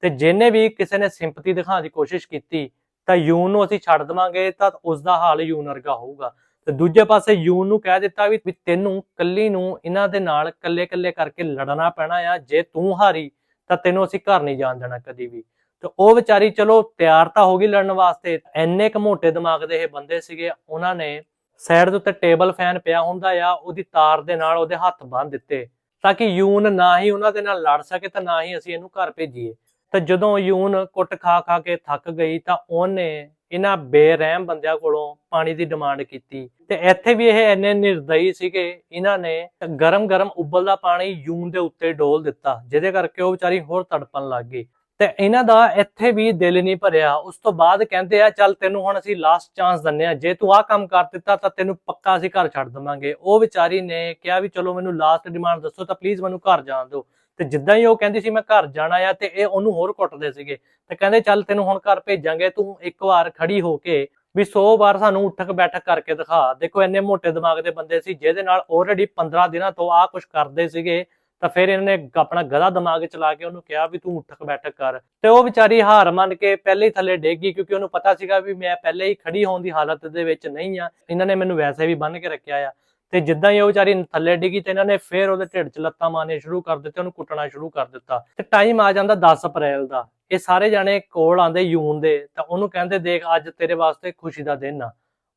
S1: ਤੇ ਜਿਹਨੇ ਵੀ ਕਿਸੇ ਨੇ ਸਿੰਪਤੀ ਦਿਖਾਉਣ ਦੀ ਕੋਸ਼ਿਸ਼ ਕੀਤੀ ਤਾਂ ਯੂਨ ਨੂੰ ਅਸੀਂ ਛੱਡ ਦਵਾਂਗੇ ਤਾਂ ਉਸ ਦਾ ਹਾਲ ਯੂਨ ਵਰਗਾ ਹੋਊਗਾ। ਤੇ ਦੂਜੇ ਪਾਸੇ ਯੂਨ ਨੂੰ ਕਹਿ ਦਿੱਤਾ ਵੀ ਤੈਨੂੰ, ਕੱਲੀ ਨੂੰ ਇਹਨਾਂ ਦੇ ਨਾਲ ਕੱਲੇ ਕੱਲੇ ਕਰਕੇ ਲੜਨਾ ਪੈਣਾ ਆ, ਜੇ ਤੂੰ ਹਾਰੀ ਤਾਂ ਤੈਨੂੰ ਅਸੀਂ ਘਰ ਨਹੀਂ ਜਾਣ ਦੇਣਾ ਕਦੀ ਵੀ। ਤੇ ਉਹ ਵਿਚਾਰੀ ਚਲੋ ਤਿਆਰ ਤਾਂ ਹੋ ਗਈ ਲੜਨ ਵਾਸਤੇ ਐਨੇ ਕ ਮੋਟੇ ਦਿਮਾਗ ਦੇ ਇਹ ਬੰਦੇ ਸੀਗੇ, ਉਹਨਾਂ ਨੇ ਸਾਈਡ ਦੇ ਉੱਤੇ ਟੇਬਲ ਫੈਨ ਪਿਆ ਹੁੰਦਾ ਆ, ਉਹਦੀ ਤਾਰ ਦੇ ਨਾਲ ਉਹਦੇ ਹੱਥ ਬੰਨ ਦਿੱਤੇ, ਤਾਂ ਕਿ ਯੂਨ ਨਾ ਹੀ ਉਹਨਾਂ ਦੇ ਨਾਲ ਲੜ ਸਕੇ ਤੇ ਨਾ ਹੀ ਅਸੀਂ ਇਹਨੂੰ ਘਰ ਭੇਜੀਏ। ਤਾਂ ਜਦੋਂ ਯੂਨ ਕੁੱਟ ਖਾ ਖਾ ਕੇ ਥੱਕ ਗਈ ਤਾਂ ਉਹਨੇ ਇਹਨਾਂ ਬੇਰਹਿਮ ਬੰਦਿਆਂ ਕੋਲੋਂ ਪਾਣੀ ਦੀ ਡਿਮਾਂਡ ਕੀਤੀ। ਤੇ ਇੱਥੇ ਵੀ ਇਹ ਇੰਨੇ ਨਿਰਦਈ ਸੀਗੇ, ਇਹਨਾਂ ਨੇ ਗਰਮ-ਗਰਮ ਉਬਲਦਾ ਪਾਣੀ ਯੂਨ ਦੇ ਉੱਤੇ ਡੋਲ ਦਿੱਤਾ, ਜਿਹਦੇ ਕਰਕੇ ਉਹ ਵਿਚਾਰੀ ਹੋਰ ਤੜਪਣ ਲੱਗ ਗਈ। ਤੇ ਇਹਨਾਂ ਦਾ ਇੱਥੇ ਵੀ ਦਿਲ ਨਹੀਂ ਭਰਿਆ। ਉਸ ਤੋਂ ਬਾਅਦ ਕਹਿੰਦੇ ਆ, ਚੱਲ ਤੈਨੂੰ ਹੁਣ ਅਸੀਂ ਲਾਸਟ ਚਾਂਸ ਦਿੰਨੇ ਆ। ਜੇ ਤੂੰ ਆਹ ਕੰਮ ਕਰ ਦਿੱਤਾ, ਤਾਂ ਤੈਨੂੰ ਪੱਕਾ ਅਸੀਂ ਘਰ ਛੱਡ ਦਵਾਂਗੇ। ਉਹ ਵਿਚਾਰੀ ਨੇ ਕਿਹਾ ਵੀ, ਚਲੋ ਮੈਨੂੰ ਲਾਸਟ ਡਿਮਾਂਡ ਦੱਸੋ, ਤਾਂ ਪਲੀਜ਼ ਮੈਨੂੰ ਘਰ ਜਾਣ ਦਿਓ। ਤੇ ਜਿੱਦਾਂ ਹੀ ਉਹ ਕਹਿੰਦੀ ਸੀ ਮੈਂ ਘਰ ਜਾਣਾ ਆ ਤੇ ਇਹ ਉਹਨੂੰ ਹੋਰ ਕੁੱਟਦੇ ਸੀਗੇ, ਤੇ ਕਹਿੰਦੇ ਚੱਲ ਤੈਨੂੰ ਹੁਣ ਘਰ ਭੇਜਾਂਗੇ, ਤੂੰ ਇੱਕ ਵਾਰ ਖੜੀ ਹੋ ਕੇ ਵੀ 100 ਵਾਰ ਸਾਨੂੰ ਉੱਠਕ ਬੈਠਕ ਕਰਕੇ ਦਿਖਾ। ਦੇਖੋ ਇੰਨੇ ਮੋਟੇ ਦਿਮਾਗ ਦੇ ਬੰਦੇ ਸੀ, ਜਿਹਦੇ ਨਾਲ ਆਲਰੇਡੀ 15 ਦਿਨਾਂ ਤੋਂ ਆਹ ਕੁਝ ਕਰਦੇ ਸੀਗੇ, ਤਾਂ ਫਿਰ ਇਹਨਾਂ ਨੇ ਆਪਣਾ ਗਧਾ ਦਿਮਾਗ ਚਲਾ ਕੇ ਉਹਨੂੰ ਕਿਹਾ ਵੀ ਤੂੰ ਉੱਠਕ ਬੈਠਕ ਕਰ। ਤੇ ਉਹ ਵਿਚਾਰੀ ਹਾਰ ਮੰਨ ਕੇ ਪਹਿਲੇ ਹੀ ਥੱਲੇ ਡਿੱਗ ਗਈ, ਕਿਉਂਕਿ ਉਹਨੂੰ ਪਤਾ ਸੀਗਾ ਵੀ ਮੈਂ ਪਹਿਲੇ ਹੀ ਖੜੀ ਹੋਣ ਦੀ ਹਾਲਤ ਦੇ ਵਿੱਚ ਨਹੀਂ ਆ। ਇਹਨਾਂ ਨੇ ਮੈਨੂੰ ਵੈਸੇ ਵੀ ਬੰਨ ਕੇ ਰੱਖਿਆ ਆ। ਤੇ ਜਿੱਦਾਂ ਹੀ ਉਹ ਵਿਚਾਰੀ ਥੱਲੇ ਡਿੱਗੀ ਤੇ ਇਹਨਾਂ ਨੇ ਫੇਰ ਉਹਦੇ ਢਿੱਡ 'ਚ ਲੱਤਾਂ ਮਾਰਨੀਆਂ ਸ਼ੁਰੂ ਕਰ ਦਿੱਤੇ ਉਹਨੂੰ ਕੁੱਟਣਾ ਸ਼ੁਰੂ ਕਰ ਦਿੱਤਾ। ਤੇ ਟਾਈਮ ਆ ਜਾਂਦਾ 10 ਅਪ੍ਰੈਲ ਦਾ। ਇਹ ਸਾਰੇ ਜਾਣੇ ਕੋਲ ਆਂਦੇ ਯੂਨ ਦੇ, ਤਾਂ ਉਹਨੂੰ ਕਹਿੰਦੇ, ਦੇਖ, ਅੱਜ ਤੇਰੇ ਵਾਸਤੇ ਖੁਸ਼ੀ ਦਾ ਦਿਨ ਆ।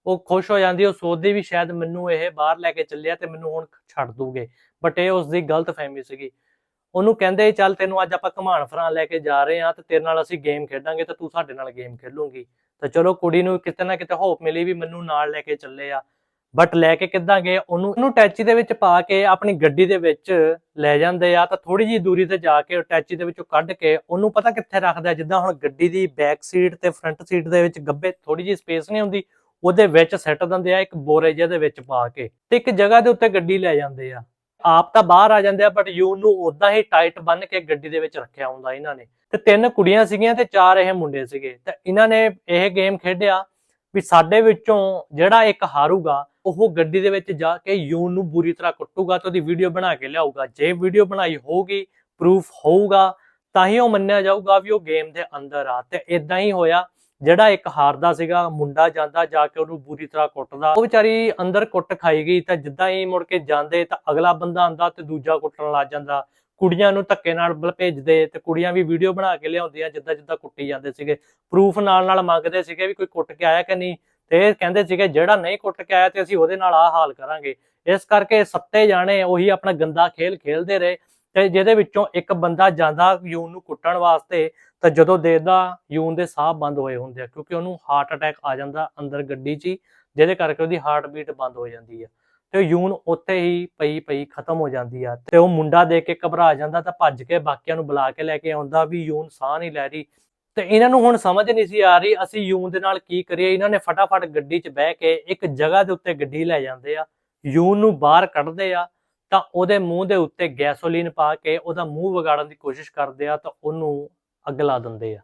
S1: ਉਹ ਖੁਸ਼ ਹੋ ਜਾਂਦੀ, ਉਹ ਸੋਚਦੀ ਵੀ ਸ਼ਾਇਦ ਮੈਨੂੰ ਇਹ ਬਾਹਰ ਲੈ ਕੇ ਚੱਲਿਆ ਤੇ ਮੈਨੂੰ ਹੁਣ ਛੱਡ ਦੂਗੇ। ਬਟ ਇਹ ਉਸ ਦੀ ਗਲਤ ਫਹਿਮੀ ਸੀਗੀ। ਉਹਨੂੰ ਕਹਿੰਦੇ, ਚੱਲ ਤੈਨੂੰ ਅੱਜ ਆਪਾਂ ਘਮਾਣ ਫਰਾਂ ਲੈ ਕੇ ਜਾ ਰਹੇ ਆ ਤੇ ਤੇਰੇ ਨਾਲ ਅਸੀਂ ਗੇਮ ਖੇਡਾਂਗੇ ਤੇ ਤੂੰ ਸਾਡੇ ਨਾਲ ਗੇਮ ਖੇਲੂਗੀ ਤਾਂ ਚਲੋ ਕੁੜੀ ਨੂੰ ਕਿਤੇ ਨਾ ਕਿਤੇ ਹੋਪ ਮਿਲੀ ਵੀ ਮੈਨੂੰ ਨਾਲ ਲੈ ਕੇ ਚੱਲੇ ਆ। ਬਟ ਲੈ ਕੇ ਕਿੱਦਾਂ ਗਏ? ਉਹਨੂੰ ਉਹਨੂੰ ਟੈਚੀ ਦੇ ਵਿੱਚ ਪਾ ਕੇ ਆਪਣੀ ਗੱਡੀ ਦੇ ਵਿੱਚ ਲੈ ਜਾਂਦੇ ਆ। ਤਾਂ ਥੋੜੀ ਜੀ ਦੂਰੀ ਤੇ ਜਾ ਕੇ ਟੈਚੀ ਦੇ ਵਿੱਚੋਂ ਕੱਢ ਕੇ ਉਹਨੂੰ ਪਤਾ ਕਿੱਥੇ ਰੱਖਦਾ ਜਿੱਦਾਂ ਹੁਣ ਗੱਡੀ ਦੀ ਬੈਕ ਸੀਟ ਤੇ ਫਰੰਟ ਸੀਟ ਦੇ ਵਿੱਚ ਗੱਬੇ ਥੋੜੀ ਜੀ ਸਪੇਸ ਨਹੀਂ ਹੁੰਦੀ। ਉਹਦੇ ਵਿੱਚ ਸੈੱਟ ਦਿੰਦੇ ਆ ਇੱਕ ਬੋਰੇ ਜਿਹੇ ਦੇ ਵਿੱਚ ਪਾ ਕੇ ਤੇ ਇੱਕ ਜਗ੍ਹਾ ਦੇ ਉੱਤੇ ਗੱਡੀ ਲੈ ਜਾਂਦੇ ਆ। ਆਪ ਤਾਂ ਬਾਹਰ ਆ ਜਾਂਦੇ ਆ ਬਟ ਯੂ ਨੂੰ ਉਦਾਂ ਹੀ ਟਾਈਟ ਬੰਨ ਕੇ ਗੱਡੀ ਦੇ ਵਿੱਚ ਰੱਖਿਆ ਹੁੰਦਾ ਇਹਨਾਂ ਨੇ। ਤੇ ਤਿੰਨ ਕੁੜੀਆਂ ਸੀਗੀਆਂ ਤੇ ਚਾਰ ਇਹ ਮੁੰਡੇ ਸੀਗੇ। ਤੇ ਇਹਨਾਂ ਨੇ ਇਹ ਗੇਮ ਖੇਡਿਆ ਵੀ ਸਾਡੇ ਵਿੱਚੋਂ ਜਿਹੜਾ ਇੱਕ ਹਾਰੂਗਾ ਉਹ ਗੱਡੀ ਦੇ ਵਿੱਚ ਜਾ ਕੇ ਯੂਨ ਨੂੰ ਬੁਰੀ ਤਰ੍ਹਾਂ ਕੁੱਟੂਗਾ ਤੇ ਉਹਦੀ ਵੀਡੀਓ ਬਣਾ ਕੇ ਲਿਆਊਗਾ। ਜੇ ਵੀਡੀਓ ਬਣਾਈ ਹੋਊਗੀ ਪ੍ਰੂਫ ਹੋਊਗਾ, ਤਾਂ ਹੀ ਉਹ ਮੰਨਿਆ ਜਾਊਗਾ ਵੀ ਉਹ ਗੇਮ ਦੇ ਅੰਦਰ ਆ। ਤੇ ਇਦਾਂ ਹੀ ਹੋਇਆ। ਜਿਹੜਾ ਇੱਕ ਹਾਰਦਾ ਸੀਗਾ, ਮੁੰਡਾ ਜਾਂਦਾ ਜਾ ਕੇ ਉਹਨੂੰ ਬੁਰੀ ਤਰ੍ਹਾਂ ਕੁੱਟਦਾ। ਉਹ ਵਿਚਾਰੀ ਅੰਦਰ ਕੁੱਟ ਖਾਈ ਗਈ ਤਾਂ ਜਿੱਦਾਂ ਹੀ ਮੁੜ ਕੇ ਜਾਂਦੇ ਤਾਂ ਅਗਲਾ ਬੰਦਾ ਆਂਦਾ ਤੇ ਦੂਜਾ ਕੁੱਟਣ ਲੱਗ ਜਾਂਦਾ। ਕੁੜੀਆਂ ਨੂੰ ਧੱਕੇ ਨਾਲ ਬਲ ਭੇਜਦੇ ਤੇ ਕੁੜੀਆਂ ਵੀ ਵੀਡੀਓ ਬਣਾ ਕੇ ਲਿਆਉਂਦੀਆਂ ਜਿੱਦਾਂ ਜਿੱਦਾਂ ਕੁੱਟੀ ਜਾਂਦੇ ਸੀਗੇ। ਪ੍ਰੂਫ ਨਾਲ ਨਾਲ ਮੰਗਦੇ ਸੀਗੇ ਵੀ ਕੋਈ ਕੁੱਟ ਕੇ ਆਇਆ ਕਿ ਨਹੀਂ। ਤੇ ਕਹਿੰਦੇ ਸੀਗੇ, ਜਿਹੜਾ ਨਹੀਂ ਕੁੱਟ ਕੇ ਆਇਆ ਤੇ ਅਸੀਂ ਉਹਦੇ ਨਾਲ ਆਹ ਹਾਲ ਕਰਾਂਗੇ। ਇਸ ਕਰਕੇ ਸੱਤੇ ਜਾਣੇ ਉਹੀ ਆਪਣਾ ਗੰਦਾ ਖੇਲ ਖੇਲਦੇ ਰਹੇ ਤੇ ਜਿਹਦੇ ਵਿੱਚੋਂ ਇੱਕ ਬੰਦਾ ਜਾਂਦਾ ਯੂਨ ਨੂੰ ਕੁੱਟਣ ਵਾਸਤੇ ਤਾਂ ਜਦੋਂ ਦੇਖਦਾ ਯੂਨ ਦੇ ਸਾਹ ਬੰਦ ਹੋਏ ਹੁੰਦੇ ਆ, ਕਿਉਂਕਿ ਉਹਨੂੰ ਹਾਰਟ ਅਟੈਕ ਆ ਜਾਂਦਾ ਅੰਦਰ ਗੱਡੀ 'ਚ ਹੀ, ਜਿਹਦੇ ਕਰਕੇ ਉਹਦੀ ਹਾਰਟ ਬੀਟ ਬੰਦ ਹੋ ਜਾਂਦੀ ਆ। ਤੇ ਯੂਨ ਉੱਥੇ ਹੀ ਪਈ ਪਈ, ਖਤਮ ਹੋ ਜਾਂਦੀ ਆ ਤੇ ਉਹ ਮੁੰਡਾ ਦੇਖ ਕੇ ਘਬਰਾ ਜਾਂਦਾ ਤਾਂ ਭੱਜ ਕੇ ਬਾਕੀਆਂ ਨੂੰ ਬੁਲਾ ਕੇ ਲੈ ਕੇ ਆਉਂਦਾ ਵੀ ਯੂਨ ਸਾਹ ਨਹੀਂ ਲੈ ਰਹੀ। ਤੇ ਇਹਨਾਂ ਨੂੰ ਹੁਣ ਸਮਝ ਨਹੀਂ ਸੀ ਆ ਰਹੀ ਅਸੀਂ ਯੂਨ ਦੇ ਨਾਲ ਕੀ ਕਰੀਏ। ਇਹਨਾਂ ਨੇ ਫਟਾਫਟ ਗੱਡੀ 'ਚ ਬਹਿ ਕੇ ਇੱਕ ਜਗ੍ਹਾ ਦੇ ਉੱਤੇ ਗੱਡੀ ਲੈ ਜਾਂਦੇ ਆ। ਯੂਨ ਨੂੰ ਬਾਹਰ ਕੱਢਦੇ ਆ ਤਾਂ ਉਹਦੇ ਮੂੰਹ ਦੇ ਉੱਤੇ ਗੈਸੋਲੀਨ ਪਾ ਕੇ ਉਹਦਾ ਮੂੰਹ ਵਿਗਾੜਨ ਦੀ ਕੋਸ਼ਿਸ਼ ਕਰਦੇ ਆ ਤਾਂ ਉਹਨੂੰ ਅੱਗ ਲਾ ਦਿੰਦੇ ਆ।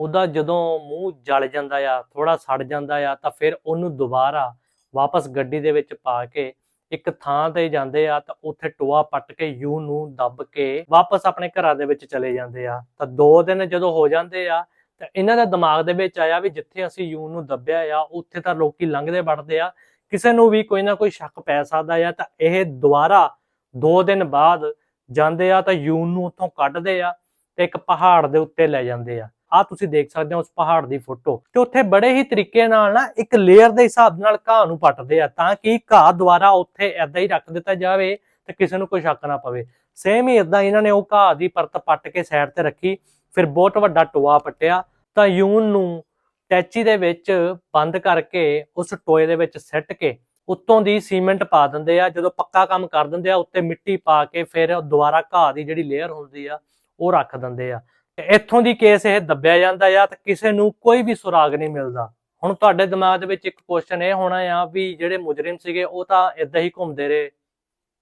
S1: ਉਹਦਾ ਜਦੋਂ ਮੂੰਹ ਜਲ ਜਾਂਦਾ ਆ ਥੋੜਾ ਸੜ ਜਾਂਦਾ ਆ ਤਾਂ ਫਿਰ ਉਹਨੂੰ ਦੁਬਾਰਾ ਵਾਪਸ ਗੱਡੀ ਦੇ ਵਿੱਚ ਪਾ ਕੇ ਇੱਕ ਥਾਂ ਤੇ ਜਾਂਦੇ ਆ ਤਾਂ ਉੱਥੇ ਟੋਆ ਪੱਟ ਕੇ ਯੂ ਨੂੰ ਦੱਬ ਕੇ ਵਾਪਸ ਆਪਣੇ ਘਰਾਂ ਦੇ ਵਿੱਚ ਚਲੇ ਜਾਂਦੇ ਆ। ਤਾਂ ਦੋ ਦਿਨ ਜਦੋਂ ਹੋ ਜਾਂਦੇ ਆ ਤਾਂ ਇਹਨਾਂ ਦੇ ਦਿਮਾਗ ਦੇ ਵਿੱਚ ਆਇਆ ਵੀ ਜਿੱਥੇ ਅਸੀਂ ਯੂ ਨੂੰ ਦੱਬਿਆ ਆ, ਉੱਥੇ ਤਾਂ ਲੋਕੀ ਲੰਘਦੇ ਵੜਦੇ ਆ। ਕਿਸੇ ਨੂੰ ਵੀ ਕੋਈ ਨਾ ਕੋਈ ਸ਼ੱਕ ਪੈ ਸਕਦਾ ਆ ਤਾਂ ਇਹ ਦੁਬਾਰਾ ਦੋ ਦਿਨ ਬਾਅਦ ਜਾਂਦੇ ਆ ਤਾਂ ਯੂਨ ਨੂੰ ਉੱਥੋਂ ਕੱਢਦੇ ਆ ਤੇ ਇੱਕ ਪਹਾੜ ਦੇ ਉੱਤੇ ਲੈ ਜਾਂਦੇ ਆ। ਆ ਤੁਸੀਂ ਦੇਖ ਸਕਦੇ ਹੋ ਉਸ ਪਹਾੜ ਦੀ ਫੋਟੋ ਤੇ ਉੱਥੇ ਬੜੇ ਹੀ ਤਰੀਕੇ ਨਾਲ ਨਾ ਇੱਕ ਲੇਅਰ ਦੇ ਹਿਸਾਬ ਨਾਲ ਘਾਹ ਨੂੰ ਪੱਟਦੇ ਆ ਤਾਂ ਕਿ ਘਾਹ ਦੁਆਰਾ ਉੱਥੇ ਐਦਾਂ ਹੀ ਰੱਖ ਦਿੱਤਾ ਜਾਵੇ ਤੇ ਕਿਸੇ ਨੂੰ ਕੋਈ ਸ਼ੱਕ ਨਾ ਪਵੇ। ਸੇਮ ਹੀ ਇਦਾਂ ਇਹਨਾਂ ਨੇ ਉਹ ਘਾਹ ਦੀ ਪਰਤ ਪੱਟ ਕੇ ਸਾਈਡ ਤੇ ਰੱਖੀ, ਫਿਰ ਬਹੁਤ ਵੱਡਾ ਟੋਆ ਪੱਟਿਆ, ਤਾਂ ਯੂਨ ਨੂੰ ਟੈਚੀ ਦੇ ਵਿੱਚ ਬੰਦ ਕਰਕੇ ਉਸ ਟੋਏ ਦੇ ਵਿੱਚ ਸਿੱਟ ਕੇ ਉੱਤੋਂ ਦੀ ਸੀਮੈਂਟ ਪਾ ਦਿੰਦੇ ਆ। ਜਦੋਂ ਪੱਕਾ ਕੰਮ ਕਰ ਦਿੰਦੇ ਆ, ਉੱਤੇ ਮਿੱਟੀ ਪਾ ਕੇ ਫਿਰ ਦੁਬਾਰਾ ਘਾਹ ਦੀ ਜਿਹੜੀ ਲੇਅਰ ਹੁੰਦੀ ਆ, ਉਹ ਰੱਖ ਦਿੰਦੇ ਆ। ਇੱਥੋਂ ਦੀ ਕੇਸ ਇਹ ਦੱਬਿਆ ਜਾਂਦਾ ਆ ਤੇ ਕਿਸੇ ਨੂੰ ਕੋਈ ਵੀ ਸੁਰਾਗ ਨਹੀਂ ਮਿਲਦਾ। ਹੁਣ ਤੁਹਾਡੇ ਦਿਮਾਗ ਦੇ ਵਿੱਚ ਇੱਕ ਕੁਐਸਚਨ ਇਹ ਹੋਣਾ ਆ ਵੀ ਜਿਹੜੇ ਮੁਜਰਮ ਸੀਗੇ ਉਹ ਤਾਂ ਇਦਾਂ ਹੀ ਘੁੰਮਦੇ ਰਹੇ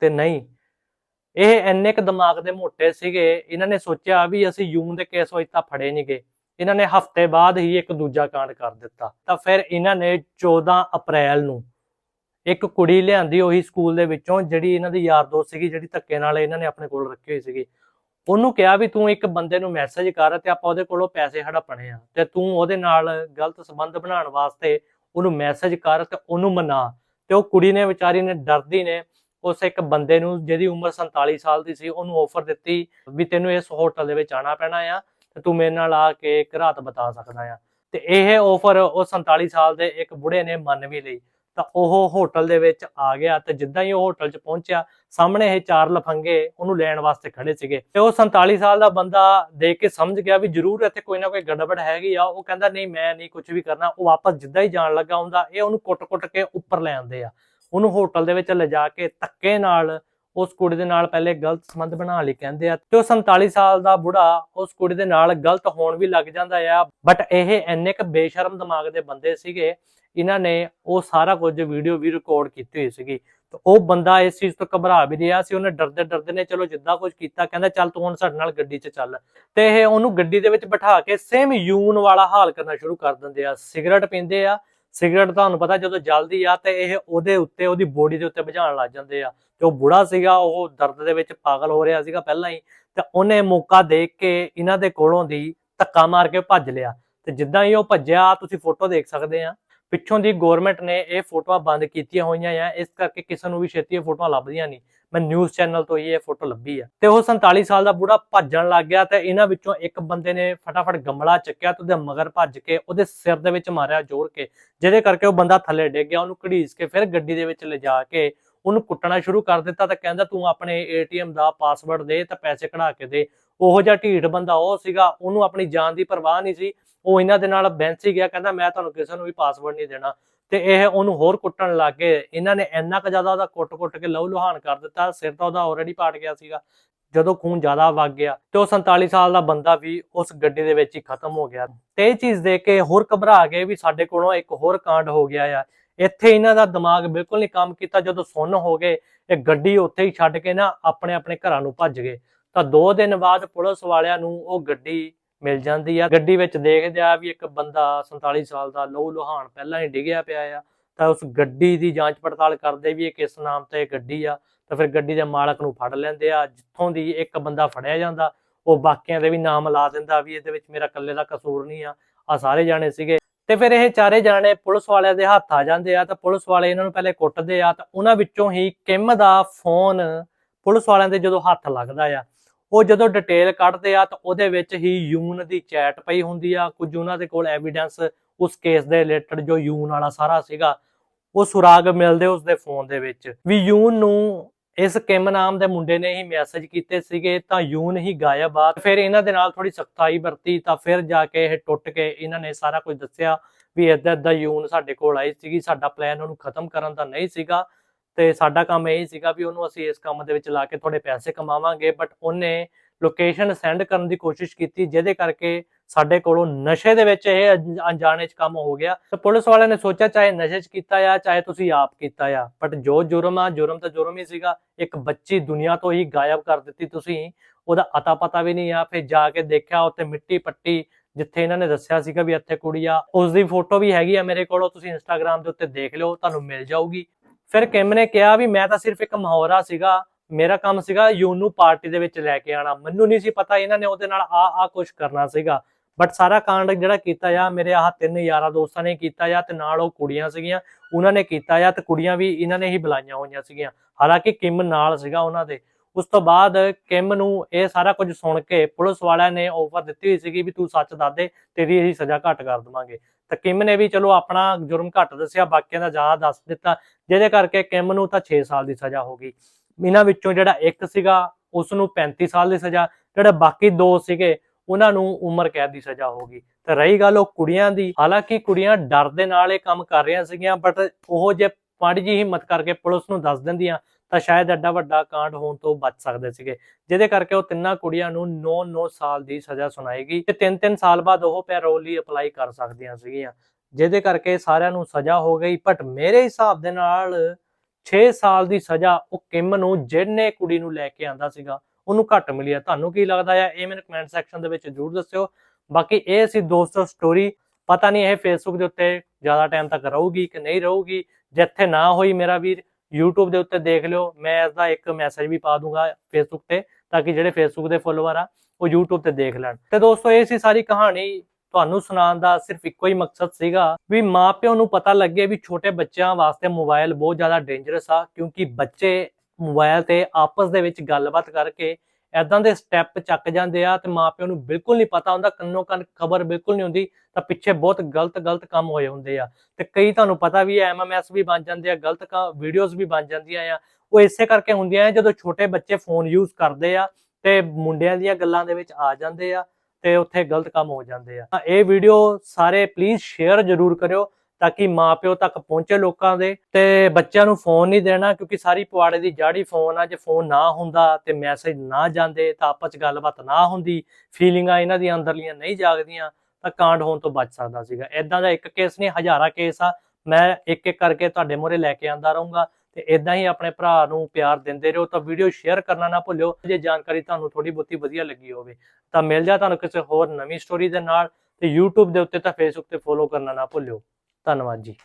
S1: ਤੇ ਨਹੀਂ। ਇਹ ਇੰਨੇ ਕ ਦਿਮਾਗ ਦੇ ਮੋਟੇ ਸੀਗੇ, ਇਹਨਾਂ ਨੇ ਸੋਚਿਆ ਵੀ ਅਸੀਂ ਯੂਨ ਦੇ ਕੇਸ ਵਿੱਚ ਤਾਂ ਫੜੇ ਨਹੀਂ ਗਏ ਇਹਨਾਂ ਨੇ ਹਫ਼ਤੇ ਬਾਅਦ ਹੀ ਇੱਕ ਦੂਜਾ ਕਾਂਡ ਕਰ ਦਿੱਤਾ। ਤਾਂ ਫਿਰ ਇਹਨਾਂ ਨੇ 14 ਅਪ੍ਰੈਲ ਨੂੰ ਇੱਕ ਕੁੜੀ ਲਿਆਂਦੀ ਉਹੀ ਸਕੂਲ ਦੇ ਵਿੱਚੋਂ, ਜਿਹੜੀ ਇਹਨਾਂ ਦੀ ਯਾਰ ਦੋਸਤ ਸੀਗੀ, ਜਿਹੜੀ ਧੱਕੇ ਨਾਲ ਇਹਨਾਂ ਨੇ ਆਪਣੇ ਕੋਲ ਰੱਖੀ ਹੋਈ ਸੀਗੀ। ਉਹਨੂੰ ਕਿਹਾ ਵੀ ਤੂੰ ਇੱਕ ਬੰਦੇ ਨੂੰ ਮੈਸੇਜ ਕਰ ਤੇ ਆਪਾਂ ਉਹਦੇ ਕੋਲੋਂ ਪੈਸੇ ਹੜਪਣੇ ਆ ਤੇ ਤੂੰ ਉਹਦੇ ਨਾਲ ਗਲਤ ਸੰਬੰਧ ਬਣਾਉਣ ਵਾਸਤੇ ਉਹਨੂੰ ਮੈਸੇਜ ਕਰ ਤੇ ਉਹਨੂੰ ਮਨਾ। ਤੇ ਉਹ ਕੁੜੀ ਨੇ ਵਿਚਾਰੀ ਨੇ ਡਰਦੀ ਨੇ, ਉਸ ਇੱਕ ਬੰਦੇ ਨੂੰ ਜਿਹਦੀ ਉਮਰ 47 ਸਾਲ ਦੀ ਸੀ, ਉਹਨੂੰ ਆਫਰ ਦਿੱਤੀ ਵੀ ਤੈਨੂੰ ਇਸ ਹੋਟਲ ਦੇ ਵਿੱਚ ਆਣਾ ਪੈਣਾ ਆ ਤੇ ਤੂੰ ਮੇਰੇ ਨਾਲ ਆ ਕੇ ਇੱਕ ਰਾਤ ਬਿਤਾ ਸਕਦਾ ਆ। ਤੇ ਇਹ ਆਫਰ ਉਹ 47 ਸਾਲ ਦੇ ਇੱਕ ਬੁੜੇ ਨੇ ਮੰਨ ਵੀ ਲਈ। ਤਾਂ ਉਹ ਹੋਟਲ ਦੇ ਵਿੱਚ ਆ ਗਿਆ ਤੇ ਜਿੱਦਾਂ ਹੀ ਉਹ ਹੋਟਲ 'ਚ ਪਹੁੰਚਿਆ, ਸਾਹਮਣੇ ਇਹ ਚਾਰ ਲਫੰਗੇ ਉਹਨੂੰ ਲੈਣ ਵਾਸਤੇ ਖੜੇ ਸੀਗੇ। ਤੇ ਉਹ 47 ਸਾਲ ਦਾ ਬੰਦਾ ਦੇਖ ਕੇ ਸਮਝ ਗਿਆ ਵੀ ਜ਼ਰੂਰ ਇੱਥੇ ਕੋਈ ਨਾ ਕੋਈ ਗੜਬੜ ਹੈਗੀ ਆ। ਉਹ ਕਹਿੰਦਾ, ਨਹੀਂ, ਮੈਂ ਨਹੀਂ ਕੁਝ ਵੀ ਕਰਨਾ। ਉਹ ਵਾਪਸ ਜਿੱਦਾਂ ਹੀ ਜਾਣ ਲੱਗਾ ਹੁੰਦਾ ਇਹ ਉਹਨੂੰ ਕੁੱਟ-ਕੁੱਟ ਕੇ ਉੱਪਰ ਲੈ ਆਉਂਦੇ ਆ। ਉਹਨੂੰ ਹੋਟਲ ਦੇ ਵਿੱਚ ਲਿਜਾ ਕੇ ਧੱਕੇ ਨਾਲ ਉਸ ਕੁੜੀ ਦੇ ਨਾਲ ਪਹਿਲੇ ਗਲਤ ਸੰਬੰਧ ਬਣਾ ਲਈ ਕਹਿੰਦੇ ਆ ਤੇ ਉਹ 47 ਸਾਲ ਦਾ ਬੁੜਾ ਉਸ ਕੁੜੀ ਦੇ ਨਾਲ ਗਲਤ ਹੋਣ ਵੀ ਲੱਗ ਜਾਂਦਾ ਆ। ਬਟ ਇਹ ਇੰਨੇ ਕ ਬੇਸ਼ਰਮ ਦਿਮਾਗ ਦੇ ਬੰਦੇ ਸੀਗੇ, ਇਹਨਾਂ ਨੇ ਉਹ ਸਾਰਾ ਕੁਝ ਵੀਡੀਓ ਵੀ ਰਿਕਾਰਡ ਕੀਤੀ ਹੋਈ ਸੀਗੀ। ਤੇ ਉਹ ਬੰਦਾ ਇਸ ਚੀਜ਼ ਤੋਂ ਘਬਰਾ ਵੀ ਰਿਹਾ ਸੀ, ਉਹਨੇ ਡਰਦੇ ਡਰਦੇ ਨੇ, ਚਲੋ ਜਿੱਦਾਂ ਕੁਝ ਕੀਤਾ, ਕਹਿੰਦਾ ਚੱਲ ਤੂੰ ਹੁਣ ਸਾਡੇ ਨਾਲ ਗੱਡੀ 'ਚ ਚੱਲ। ਤੇ ਇਹ ਉਹਨੂੰ ਗੱਡੀ ਦੇ ਵਿੱਚ ਬਿਠਾ ਕੇ ਸੇਮ ਯੂਨ ਵਾਲਾ ਹਾਲ ਕਰਨਾ ਸ਼ੁਰੂ ਕਰ ਦਿੰਦੇ ਆ। ਸਿਗਰਟ ਪੀਂਦੇ ਆ ਸਿਗਰਟ ਤੁਹਾਨੂੰ ਪਤਾ ਜਦੋਂ ਜਲਦੀ ਆ ਤੇ ਇਹ ਉਹਦੇ ਉੱਤੇ, ਉਹਦੀ ਬੋਡੀ ਦੇ ਉੱਤੇ ਬੁਝਾਉਣ ਲੱਗ ਜਾਂਦੇ ਆ। ਤੇ ਉਹ ਬੁੜਾ ਸੀਗਾ, ਉਹ ਦਰਦ ਦੇ ਵਿੱਚ ਪਾਗਲ ਹੋ ਰਿਹਾ ਸੀਗਾ ਪਹਿਲਾਂ ਹੀ। ਤੇ ਉਹਨੇ ਮੌਕਾ ਦੇਖ ਕੇ ਇਹਨਾਂ ਦੇ ਕੋਲੋਂ ਦੀ ਧੱਕਾ ਮਾਰ ਕੇ ਭੱਜ ਲਿਆ। ਤੇ ਜਿੱਦਾਂ ਹੀ ਉਹ ਭੱਜਿਆ, ਤੁਸੀਂ ਫੋਟੋ ਦੇਖ ਸਕਦੇ ਆ। ਪਿੱਛੋਂ ਦੀ ਗਵਰਨਮੈਂਟ ਨੇ ਇਹ ਫੋਟੋਆਂ ਬੰਦ ਕੀਤੀਆਂ ਹੋਈਆਂ ਆ, ਇਸ ਕਰਕੇ ਕਿਸੇ ਨੂੰ ਵੀ ਛੇਤੀ ਇਹ ਫੋਟੋਆਂ ਲੱਭਦੀਆਂ ਨਹੀਂ। ਮੈਂ ਨਿਊਜ਼ ਚੈਨਲ ਤੋਂ ਹੀ ਇਹ ਫੋਟੋ ਲੱਭੀ ਆ। ਤੇ ਉਹ 47 ਸਾਲ ਦਾ ਬੁੜਾ ਭੱਜਣ ਲੱਗ ਗਿਆ ਤੇ ਇਹਨਾਂ ਵਿੱਚੋਂ ਇੱਕ ਬੰਦੇ ਨੇ ਫਟਾਫਟ ਗਮਲਾ ਚੱਕਿਆ ਤੇ ਉਹਦੇ ਮਗਰ ਭੱਜ ਕੇ ਉਹਦੇ ਸਿਰ ਦੇ ਵਿੱਚ ਮਾਰਿਆ ਜ਼ੋਰ ਕੇ, ਜਿਹਦੇ ਕਰਕੇ ਉਹ ਬੰਦਾ ਥੱਲੇ ਡਿੱਗ ਗਿਆ, ਉਹਨੂੰ ਘੜੀਸ ਕੇ ਫਿਰ ਗੱਡੀ ਦੇ ਵਿੱਚ ਲਿਜਾ ਕੇ ਉਹਨੂੰ ਕੁੱਟਣਾ ਸ਼ੁਰੂ ਕਰ ਦਿੱਤਾ ਤਾਂ ਕਹਿੰਦਾ ਤੂੰ ਆਪਣੇ ਏਟੀਐਮ ਦਾ ਪਾਸਵਰਡ ਦੇ ਤਾਂ ਪੈਸੇ ਕਢਾ ਕੇ ਦੇ। ਉਹੋ ਜਿਹਾ ਢੀਠ ਬੰਦਾ ਉਹ ਸੀਗਾ, ਉਹਨੂੰ ਆਪਣੀ ਜਾਨ ਦੀ ਪਰਵਾਹ ਨਹੀਂ ਸੀ। ਉਹ ਇਹਨਾਂ ਦੇ ਨਾਲ ਬੈਂਸੀ ਗਿਆ, ਕਹਿੰਦਾ ਮੈਂ ਤੁਹਾਨੂੰ ਕਿਸੇ ਨੂੰ ਵੀ ਪਾਸਵਰਡ ਨਹੀਂ ਦੇਣਾ। ਤੇ ਇਹ ਉਹਨੂੰ ਹੋਰ ਕੁੱਟਣ ਲੱਗ ਗਏ। ਇਹਨਾਂ ਨੇ ਇੰਨਾ ਕੁ ਜ਼ਿਆਦਾ ਉਹਦਾ ਕੁੱਟ-ਕੁੱਟ ਕੇ ਲਹੂ ਲੁਹਾਨ ਕਰ ਦਿੱਤਾ। ਸਿਰ ਤਾਂ ਉਹਦਾ ਆਲਰੇਡੀ ਪਾਟ ਗਿਆ ਸੀਗਾ। ਜਦੋਂ ਖੂਨ ਜ਼ਿਆਦਾ ਵਗ ਗਿਆ ਤੇ ਉਹ 47 ਸਾਲ ਦਾ ਬੰਦਾ ਵੀ ਉਸ ਗੱਡੀ ਦੇ ਵਿੱਚ ਹੀ ਖਤਮ ਹੋ ਗਿਆ। ਤੇ ਇਹ ਚੀਜ਼ ਦੇਖ ਕੇ ਹੋਰ ਘਬਰਾ ਗਏ ਵੀ ਸਾਡੇ ਕੋਲੋਂ ਇੱਕ ਹੋਰ ਕਾਂਡ ਹੋ ਗਿਆ ਆ। ਇੱਥੇ ਇਹਨਾਂ ਦਾ ਦਿਮਾਗ ਬਿਲਕੁਲ ਨਹੀਂ ਕੰਮ ਕੀਤਾ। ਜਦੋਂ ਸੁੰਨ ਹੋ ਗਏ, ਇਹ ਗੱਡੀ ਉੱਥੇ ਹੀ ਛੱਡ ਕੇ ਨਾ ਆਪਣੇ ਆਪਣੇ ਘਰਾਂ ਨੂੰ ਭੱਜ ਗਏ। ਤਾਂ 2 ਦਿਨ ਬਾਅਦ ਪੁਲਿਸ ਵਾਲਿਆਂ ਨੂੰ ਉਹ ਗੱਡੀ ਮਿਲ ਜਾਂਦੀ ਆ। ਗੱਡੀ ਵਿੱਚ ਦੇਖਦੇ ਆ ਵੀ ਇੱਕ ਬੰਦਾ 47 ਸਾਲ ਦਾ ਲਹੂ ਲੁਹਾਨ ਪਹਿਲਾਂ ਹੀ ਡਿੱਗਿਆ ਪਿਆ ਆ। ਤਾਂ ਉਸ ਗੱਡੀ ਦੀ ਜਾਂਚ ਪੜਤਾਲ ਕਰਦੇ ਵੀ ਇਹ ਕਿਸ ਨਾਮ ਤੇ ਗੱਡੀ ਆ। ਤਾਂ ਫਿਰ ਗੱਡੀ ਦੇ ਮਾਲਕ ਨੂੰ ਫੜ ਲੈਂਦੇ ਆ। ਜਿੱਥੋਂ ਦੀ ਇੱਕ ਬੰਦਾ ਫੜਿਆ ਜਾਂਦਾ, ਉਹ ਬਾਕੀਆਂ ਦੇ ਵੀ ਨਾਮ ਲਾ ਦਿੰਦਾ ਵੀ ਇਹਦੇ ਵਿੱਚ ਮੇਰਾ ਇਕੱਲੇ ਦਾ ਕਸੂਰ ਨਹੀਂ ਆ। ਆ ਸਾਰੇ ਜਾਣੇ ਸੀਗੇ। ਤੇ ਫਿਰ ਇਹ ਚਾਰੇ ਜਾਣੇ ਪੁਲਿਸ ਵਾਲਿਆਂ ਦੇ ਹੱਥ ਆ ਜਾਂਦੇ ਆ। ਤਾਂ ਪੁਲਿਸ ਵਾਲੇ ਇਹਨਾਂ ਨੂੰ ਪਹਿਲੇ ਕੁੱਟਦੇ ਆ। ਤਾਂ ਉਹਨਾਂ ਵਿੱਚੋਂ ਹੀ ਕਿਮ ਦਾ ਫੋਨ ਪੁਲਿਸ ਵਾਲਿਆਂ ਦੇ ਜਦੋਂ ਹੱਥ ਲੱਗਦਾ ਆ। ਉਹ ਜਦੋਂ ਡਿਟੇਲ ਕੱਢਦੇ ਆ ਤਾਂ ਉਹਦੇ ਵਿੱਚ ਹੀ ਯੂਨ ਦੀ ਚੈਟ ਪਈ ਹੁੰਦੀ ਆ। ਕੁਝ ਉਹਨਾਂ ਦੇ ਕੋਲ ਐਵੀਡੈਂਸ ਉਸ ਕੇਸ ਦੇ ਰਿਲੇਟਡ ਜੋ ਯੂਨ ਵਾਲਾ ਸਾਰਾ ਸੀਗਾ, ਉਹ ਸੁਰਾਗ ਮਿਲਦੇ ਉਸ ਦੇ ਫੋਨ ਦੇ ਵਿੱਚ। ਵੀ ਯੂਨ ਨੂੰ ਇਸ ਕਿਮ ਨਾਮ ਦੇ ਮੁੰਡੇ ਨੇ ਹੀ ਮੈਸੇਜ ਕੀਤੇ ਸੀਗੇ ਤਾਂ ਯੂਨ ਹੀ ਗਾਇਬ ਆ। ਫਿਰ ਇਹਨਾਂ ਦੇ ਨਾਲ ਥੋੜੀ ਸਖਤਾਈ ਵਰਤੀ ਤਾਂ ਫਿਰ ਜਾ ਕੇ ਇਹ ਟੁੱਟ ਕੇ ਇਹਨਾਂ ਨੇ ਸਾਰਾ ਕੁਝ ਦੱਸਿਆ ਵੀ ਏਦਾਂ ਏਦਾਂ ਯੂਨ ਸਾਡੇ ਕੋਲ ਆਈ ਸੀਗੀ, ਸਾਡਾ ਪਲਾਨ ਉਹਨੂੰ ਖਤਮ ਕਰਨ ਦਾ ਨਹੀਂ ਸੀਗਾ। ਤੇ ਸਾਡਾ ਕੰਮ ਇਹ ਸੀਗਾ ਵੀ ਉਹਨੂੰ ਅਸੀਂ ਇਸ ਕੰਮ ਦੇ ਵਿੱਚ ਲਾ ਕੇ ਥੋੜੇ ਪੈਸੇ ਕਮਾਵਾਂਗੇ ਬਟ ਉਹਨੇ ਲੋਕੇਸ਼ਨ ਸੈਂਡ ਕਰਨ ਦੀ ਕੋਸ਼ਿਸ਼ ਕੀਤੀ, ਜਿਹਦੇ ਕਰਕੇ ਸਾਡੇ ਕੋਲੋਂ ਨਸ਼ੇ ਦੇ ਵਿੱਚ ਇਹ ਅਣਜਾਣੇ ਚ ਕੰਮ ਹੋ ਗਿਆ। ਤੇ ਪੁਲਿਸ ਵਾਲਿਆਂ ਨੇ ਸੋਚਿਆ ਚਾਹੇ ਨਸ਼ੇ ਚ ਕੀਤਾ ਆ, ਚਾਹੇ ਤੁਸੀਂ ਆਪ ਕੀਤਾ ਆ ਬਟ ਜੋ ਜੁਰਮ ਆ, ਜੁਰਮ ਤਾਂ ਜੁਰਮ ਹੀ ਸੀਗਾ। ਇੱਕ ਬੱਚੀ ਦੁਨੀਆ ਤੋਂ ਹੀ ਗਾਇਬ ਕਰ ਦਿੱਤੀ ਤੁਸੀਂ, ਉਹਦਾ ਅਤਾ ਪਤਾ ਵੀ ਨਹੀਂ ਆ। ਫਿਰ ਜਾ ਕੇ ਦੇਖਿਆ ਉੱਥੇ ਮਿੱਟੀ ਪੱਟੀ, ਜਿੱਥੇ ਇਹਨਾਂ ਨੇ ਦੱਸਿਆ ਸੀਗਾ ਵੀ ਇੱਥੇ ਕੁੜੀ ਆ। ਉਸ ਦੀ ਫੋਟੋ ਵੀ ਹੈਗੀ ਆ ਮੇਰੇ ਕੋਲ, ਤੁਸੀਂ ਇੰਸਟਾਗ੍ਰam ਦੇ ਉੱਤੇ ਦੇਖ ਲਿਓ, ਤੁਹਾਨੂੰ ਮਿਲ ਜਾਊਗੀ। ਫਿਰ ਕਿਮ ਨੇ ਕਿਹਾ ਵੀ ਮੈਂ ਤਾਂ ਸਿਰਫ ਇੱਕ ਮਹੌਰਾ ਸੀਗਾ, ਮੇਰਾ ਕੰਮ ਸੀਗਾ ਯੂਨੂ ਪਾਰਟੀ ਦੇ ਵਿੱਚ ਲੈ ਕੇ ਆਣਾ ਮੈਨੂੰ ਨਹੀਂ ਸੀ ਪਤਾ ਇਹਨਾਂ ਨੇ ਉਹਦੇ ਨਾਲ ਆ ਆ ਕੁਝ ਕਰਨਾ ਸੀਗਾ। ਬਟ ਸਾਰਾ ਕਾਂਡ ਜਿਹੜਾ ਕੀਤਾ ਆ, ਮੇਰੇ ਆਹ ਤਿੰਨ ਯਾਰਾਂ ਦੋਸਤਾਂ ਨੇ ਕੀਤਾ ਆ ਤੇ ਨਾਲ ਉਹ ਕੁੜੀਆਂ ਸੀਗੀਆਂ। ਉਹਨਾਂ ਨੇ ਕੀਤਾ ਆ ਤੇ ਕੁੜੀਆਂ ਵੀ ਇਹਨਾਂ ਨੇ ਹੀ ਬੁਲਾਈਆਂ ਹੋਈਆਂ ਸੀਗੀਆਂ। ਹਾਲਾਂਕਿ ਕਿਮ ਨਾਲ ਸੀਗਾ ਉਹਨਾਂ ਦੇ। ਉਸ ਤੋਂ ਬਾਅਦ ਕਿਮ ਨੂੰ ਇਹ ਸਾਰਾ ਕੁਝ ਸੁਣ ਕੇ ਪੁਲਿਸ ਵਾਲਿਆਂ ਨੇ ਆਫਰ ਦਿੱਤੀ ਹੋਈ ਸੀਗੀ ਵੀ ਤੂੰ ਸੱਚ ਦੱਸ ਦੇ, ਤੇਰੀ ਅਸੀਂ ਸਜ਼ਾ ਘੱਟ ਕਰ ਦਵਾਂਗੇ। ਤਾਂ ਕਿਮ ਨੇ ਵੀ ਚਲੋ ਆਪਣਾ ਜੁਰਮ ਘੱਟ ਦੱਸਿਆ, ਬਾਕੀਆਂ ਦਾ ਜ਼ਿਆਦਾ ਦੱਸ ਦਿੱਤਾ, ਜਿਹਦੇ ਕਰਕੇ ਕਿਮ ਨੂੰ ਤਾਂ 6 ਸਾਲ ਦੀ ਸਜ਼ਾ ਹੋ ਗਈ। ਇਹਨਾਂ ਵਿੱਚੋਂ ਜਿਹੜਾ ਇੱਕ ਸੀਗਾ ਉਸ ਨੂੰ 35 ਸਾਲ ਦੀ ਸਜ਼ਾ, ਜਿਹੜੇ ਬਾਕੀ ਦੋ ਸੀਗੇ, ਉਹਨਾਂ ਨੂੰ ਉਮਰ ਕੈਦ ਦੀ ਸਜ਼ਾ ਹੋ ਗਈ। ਤੇ ਰਹੀ ਗੱਲ ਉਹ ਕੁੜੀਆਂ ਦੀ, ਹਾਲਾਂਕਿ ਕੁੜੀਆਂ ਡਰ ਦੇ ਨਾਲ ਇਹ ਕੰਮ ਕਰ ਰਹੀਆਂ ਸੀਗੀਆਂ ਬਟ ਉਹ ਜੇ ਮਾੜੀ ਜੀ ਹਿੰਮਤ ਕਰਕੇ ਪੁਲਿਸ ਨੂੰ ਦੱਸ ਦਿੰਦੀਆਂ ਤਾਂ ਸ਼ਾਇਦ ਐਡਾ ਵੱਡਾ ਕਾਂਡ ਹੋਣ ਤੋਂ ਬਚ ਸਕਦੇ ਸੀਗੇ। ਜਿਹਦੇ ਕਰਕੇ ਉਹ ਤਿੰਨਾਂ ਕੁੜੀਆਂ ਨੂੰ 9-9 ਸਾਲ ਦੀ ਸਜ਼ਾ ਸੁਣਾਏਗੀ ਤੇ 3-3 ਸਾਲ ਬਾਅਦ ਉਹ ਪੈਰੋਲ ਲਈ ਅਪਲਾਈ ਕਰ ਸਕਦੀਆਂ ਸੀਗੀਆਂ। ਜਿਹਦੇ ਕਰਕੇ ਸਾਰਿਆਂ ਨੂੰ ਸਜ਼ਾ ਹੋ ਗਈ ਬਟ ਮੇਰੇ ਹਿਸਾਬ ਦੇ ਨਾਲ 6 ਸਾਲ ਦੀ ਸਜ਼ਾ ਉਹ ਕਿਮ ਨੂੰ, ਜਿਹਨੇ ਕੁੜੀ ਨੂੰ ਲੈ ਕੇ ਆਂਦਾ ਸੀਗਾ, ਉਹਨੂੰ ਘੱਟ ਮਿਲੀ ਆ। ਤੁਹਾਨੂੰ ਕੀ ਲੱਗਦਾ ਆ? ਇਹ ਮੈਨੂੰ ਕਮੈਂਟ ਸੈਕਸ਼ਨ ਦੇ ਵਿੱਚ ਜਰੂਰ ਦੱਸਿਓ। ਬਾਕੀ ਇਹ ਸੀ ਦੋਸਤੋ ਸਟੋਰੀ ਪਤਾ ਨਹੀਂ ਇਹ ਫੇਸਬੁੱਕ ਦੇ ਉੱਤੇ ਜ਼ਿਆਦਾ ਟਾਈਮ ਤੱਕ ਰਹੂਗੀ ਕਿ ਨਹੀਂ ਰਹੂਗੀ। ਜਿੱਥੇ ਨਾ ਹੋਈ ਮੇਰਾ ਵੀਰ YouTube ਦੇ ਉੱਤੇ ਦੇਖ ਲਿਓ, ਮੈਂ ਇਸ ਦਾ ਇੱਕ ਮੈਸੇਜ ਵੀ ਪਾ ਦੂੰਗਾ ਫੇਸਬੁੱਕ ਤੇ, ਤਾਂ ਕਿ ਜਿਹੜੇ ਫੇਸਬੁੱਕ ਦੇ ਫੋਲੋਅਰ ਆ, ਉਹ YouTube ਤੇ ਦੇਖ ਲੈਣ। ਤੇ ਦੋਸਤੋ, ਇਹ ਸੀ ਸਾਰੀ ਕਹਾਣੀ। ਤੁਹਾਨੂੰ ਸੁਣਾਉਣ ਦਾ ਸਿਰਫ ਇੱਕੋ ਹੀ ਮਕਸਦ ਸੀਗਾ ਵੀ ਮਾਪਿਆਂ ਨੂੰ ਪਤਾ ਲੱਗੇ ਵੀ ਛੋਟੇ ਬੱਚਿਆਂ ਵਾਸਤੇ ਮੋਬਾਈਲ ਬਹੁਤ ਜ਼ਿਆਦਾ ਡੇਂਜਰਸ ਆ, ਕਿਉਂਕਿ ਬੱਚੇ ਮੋਬਾਈਲ ਤੇ ਆਪਸ ਦੇ ਵਿੱਚ ਗੱਲਬਾਤ ਕਰਕੇ ਐਦਾਂ ਦੇ ਸਟੈਪ ਚੱਕ ਜਾਂਦੇ ਆ ਤੇ ਮਾਪਿਆਂ ਨੂੰ ਬਿਲਕੁਲ ਨਹੀਂ ਪਤਾ ਹੁੰਦਾ, ਕੰਨੋ ਕੰਨ ਖਬਰ ਬਿਲਕੁਲ ਨਹੀਂ ਹੁੰਦੀ, ਤਾਂ ਪਿੱਛੇ ਬਹੁਤ ਗਲਤ ਗਲਤ ਕੰਮ ਹੋਏ ਹੁੰਦੇ ਆ। ਤੇ ਕਈ ਤੁਹਾਨੂੰ ਪਤਾ ਵੀ ਐਮਐਮਐਸ ਵੀ ਬਣ ਜਾਂਦੇ ਆ, ਗਲਤ ਵੀਡੀਓਜ਼ ਵੀ ਬਣ ਜਾਂਦੀਆਂ ਆ। ਉਹ ਇਸੇ ਕਰਕੇ ਹੁੰਦੀਆਂ ਆ ਜਦੋਂ ਛੋਟੇ ਬੱਚੇ ਫੋਨ ਯੂਜ਼ ਕਰਦੇ ਆ ਤੇ ਮੁੰਡਿਆਂ ਦੀਆਂ ਗੱਲਾਂ ਦੇ ਵਿੱਚ ਆ ਜਾਂਦੇ ਆ ਤੇ ਉੱਥੇ ਗਲਤ ਕੰਮ ਹੋ ਜਾਂਦੇ ਆ। ਤਾਂ ਇਹ ਵੀਡੀਓ ਸਾਰੇ ਪਲੀਜ਼ ਸ਼ੇਅਰ ਜ਼ਰੂਰ ਕਰਿਓ। ਤਾਂ ਕਿ ਮਾਪਿਓ ਤੱਕ ਪਹੁੰਚੇ ਲੋਕਾਂ ਦੇ ਤੇ ਬੱਚਿਆਂ ਨੂੰ ਫੋਨ ਨਹੀਂ ਦੇਣਾ ਕਿਉਂਕਿ ਸਾਰੀ ਪਵਾੜੇ ਦੀ ਜਾੜੀ ਫੋਨ ਆ, ਜੇ ਫੋਨ ਨਾ ਹੁੰਦਾ ਤੇ ਮੈਸੇਜ ਨਾ ਜਾਂਦੇ ਤਾਂ ਆਪਸ ਚ ਗੱਲਬਾਤ ਨਾ ਹੁੰਦੀ ਫੀਲਿੰਗਾਂ ਇਹਨਾਂ ਦੀਆਂ ਅੰਦਰਲੀਆਂ ਨਹੀਂ ਜਾਗਦੀਆਂ ਤਾਂ ਕਾਂਡ ਹੋਣ ਤੋਂ ਬਚ ਸਕਦਾ ਸੀਗਾ। ਇਦਾਂ ਦਾ ਇੱਕ ਕੇਸ ਨਹੀਂ, ਹਜ਼ਾਰਾਂ ਕੇਸ ਆ। ਮੈਂ ਇੱਕ ਇੱਕ ਕਰਕੇ ਤੁਹਾਡੇ ਮੂਹਰੇ ਲੈ ਕੇ ਆਂਦਾ ਰਹੂੰਗਾ ਤੇ ਇਦਾਂ ਹੀ ਆਪਣੇ ਭਰਾ ਨੂੰ ਪਿਆਰ ਦਿੰਦੇ ਰਹੋ ਤਾਂ ਵੀਡੀਓ ਸ਼ੇਅਰ ਕਰਨਾ ਨਾ ਭੁੱਲਿਓ। ਜੇ ਜਾਣਕਾਰੀ ਤੁਹਾਨੂੰ ਥੋੜੀ ਬਹੁਤੀ ਵਧੀਆ ਲੱਗੀ ਹੋਵੇ ਤਾਂ ਮਿਲ ਜਾ ਤੁਹਾਨੂੰ ਕਿਸੇ ਹੋਰ ਨਵੀਂ ਸਟੋਰੀ ਦੇ ਨਾਲ ਤੇ YouTube ਦੇ ਉੱਤੇ ਤਾਂ Facebook ਤੇ ਫੋਲੋ ਕਰਨਾ ਨਾ ਭੁੱਲਿਓ। ਧੰਨਵਾਦ ਜੀ।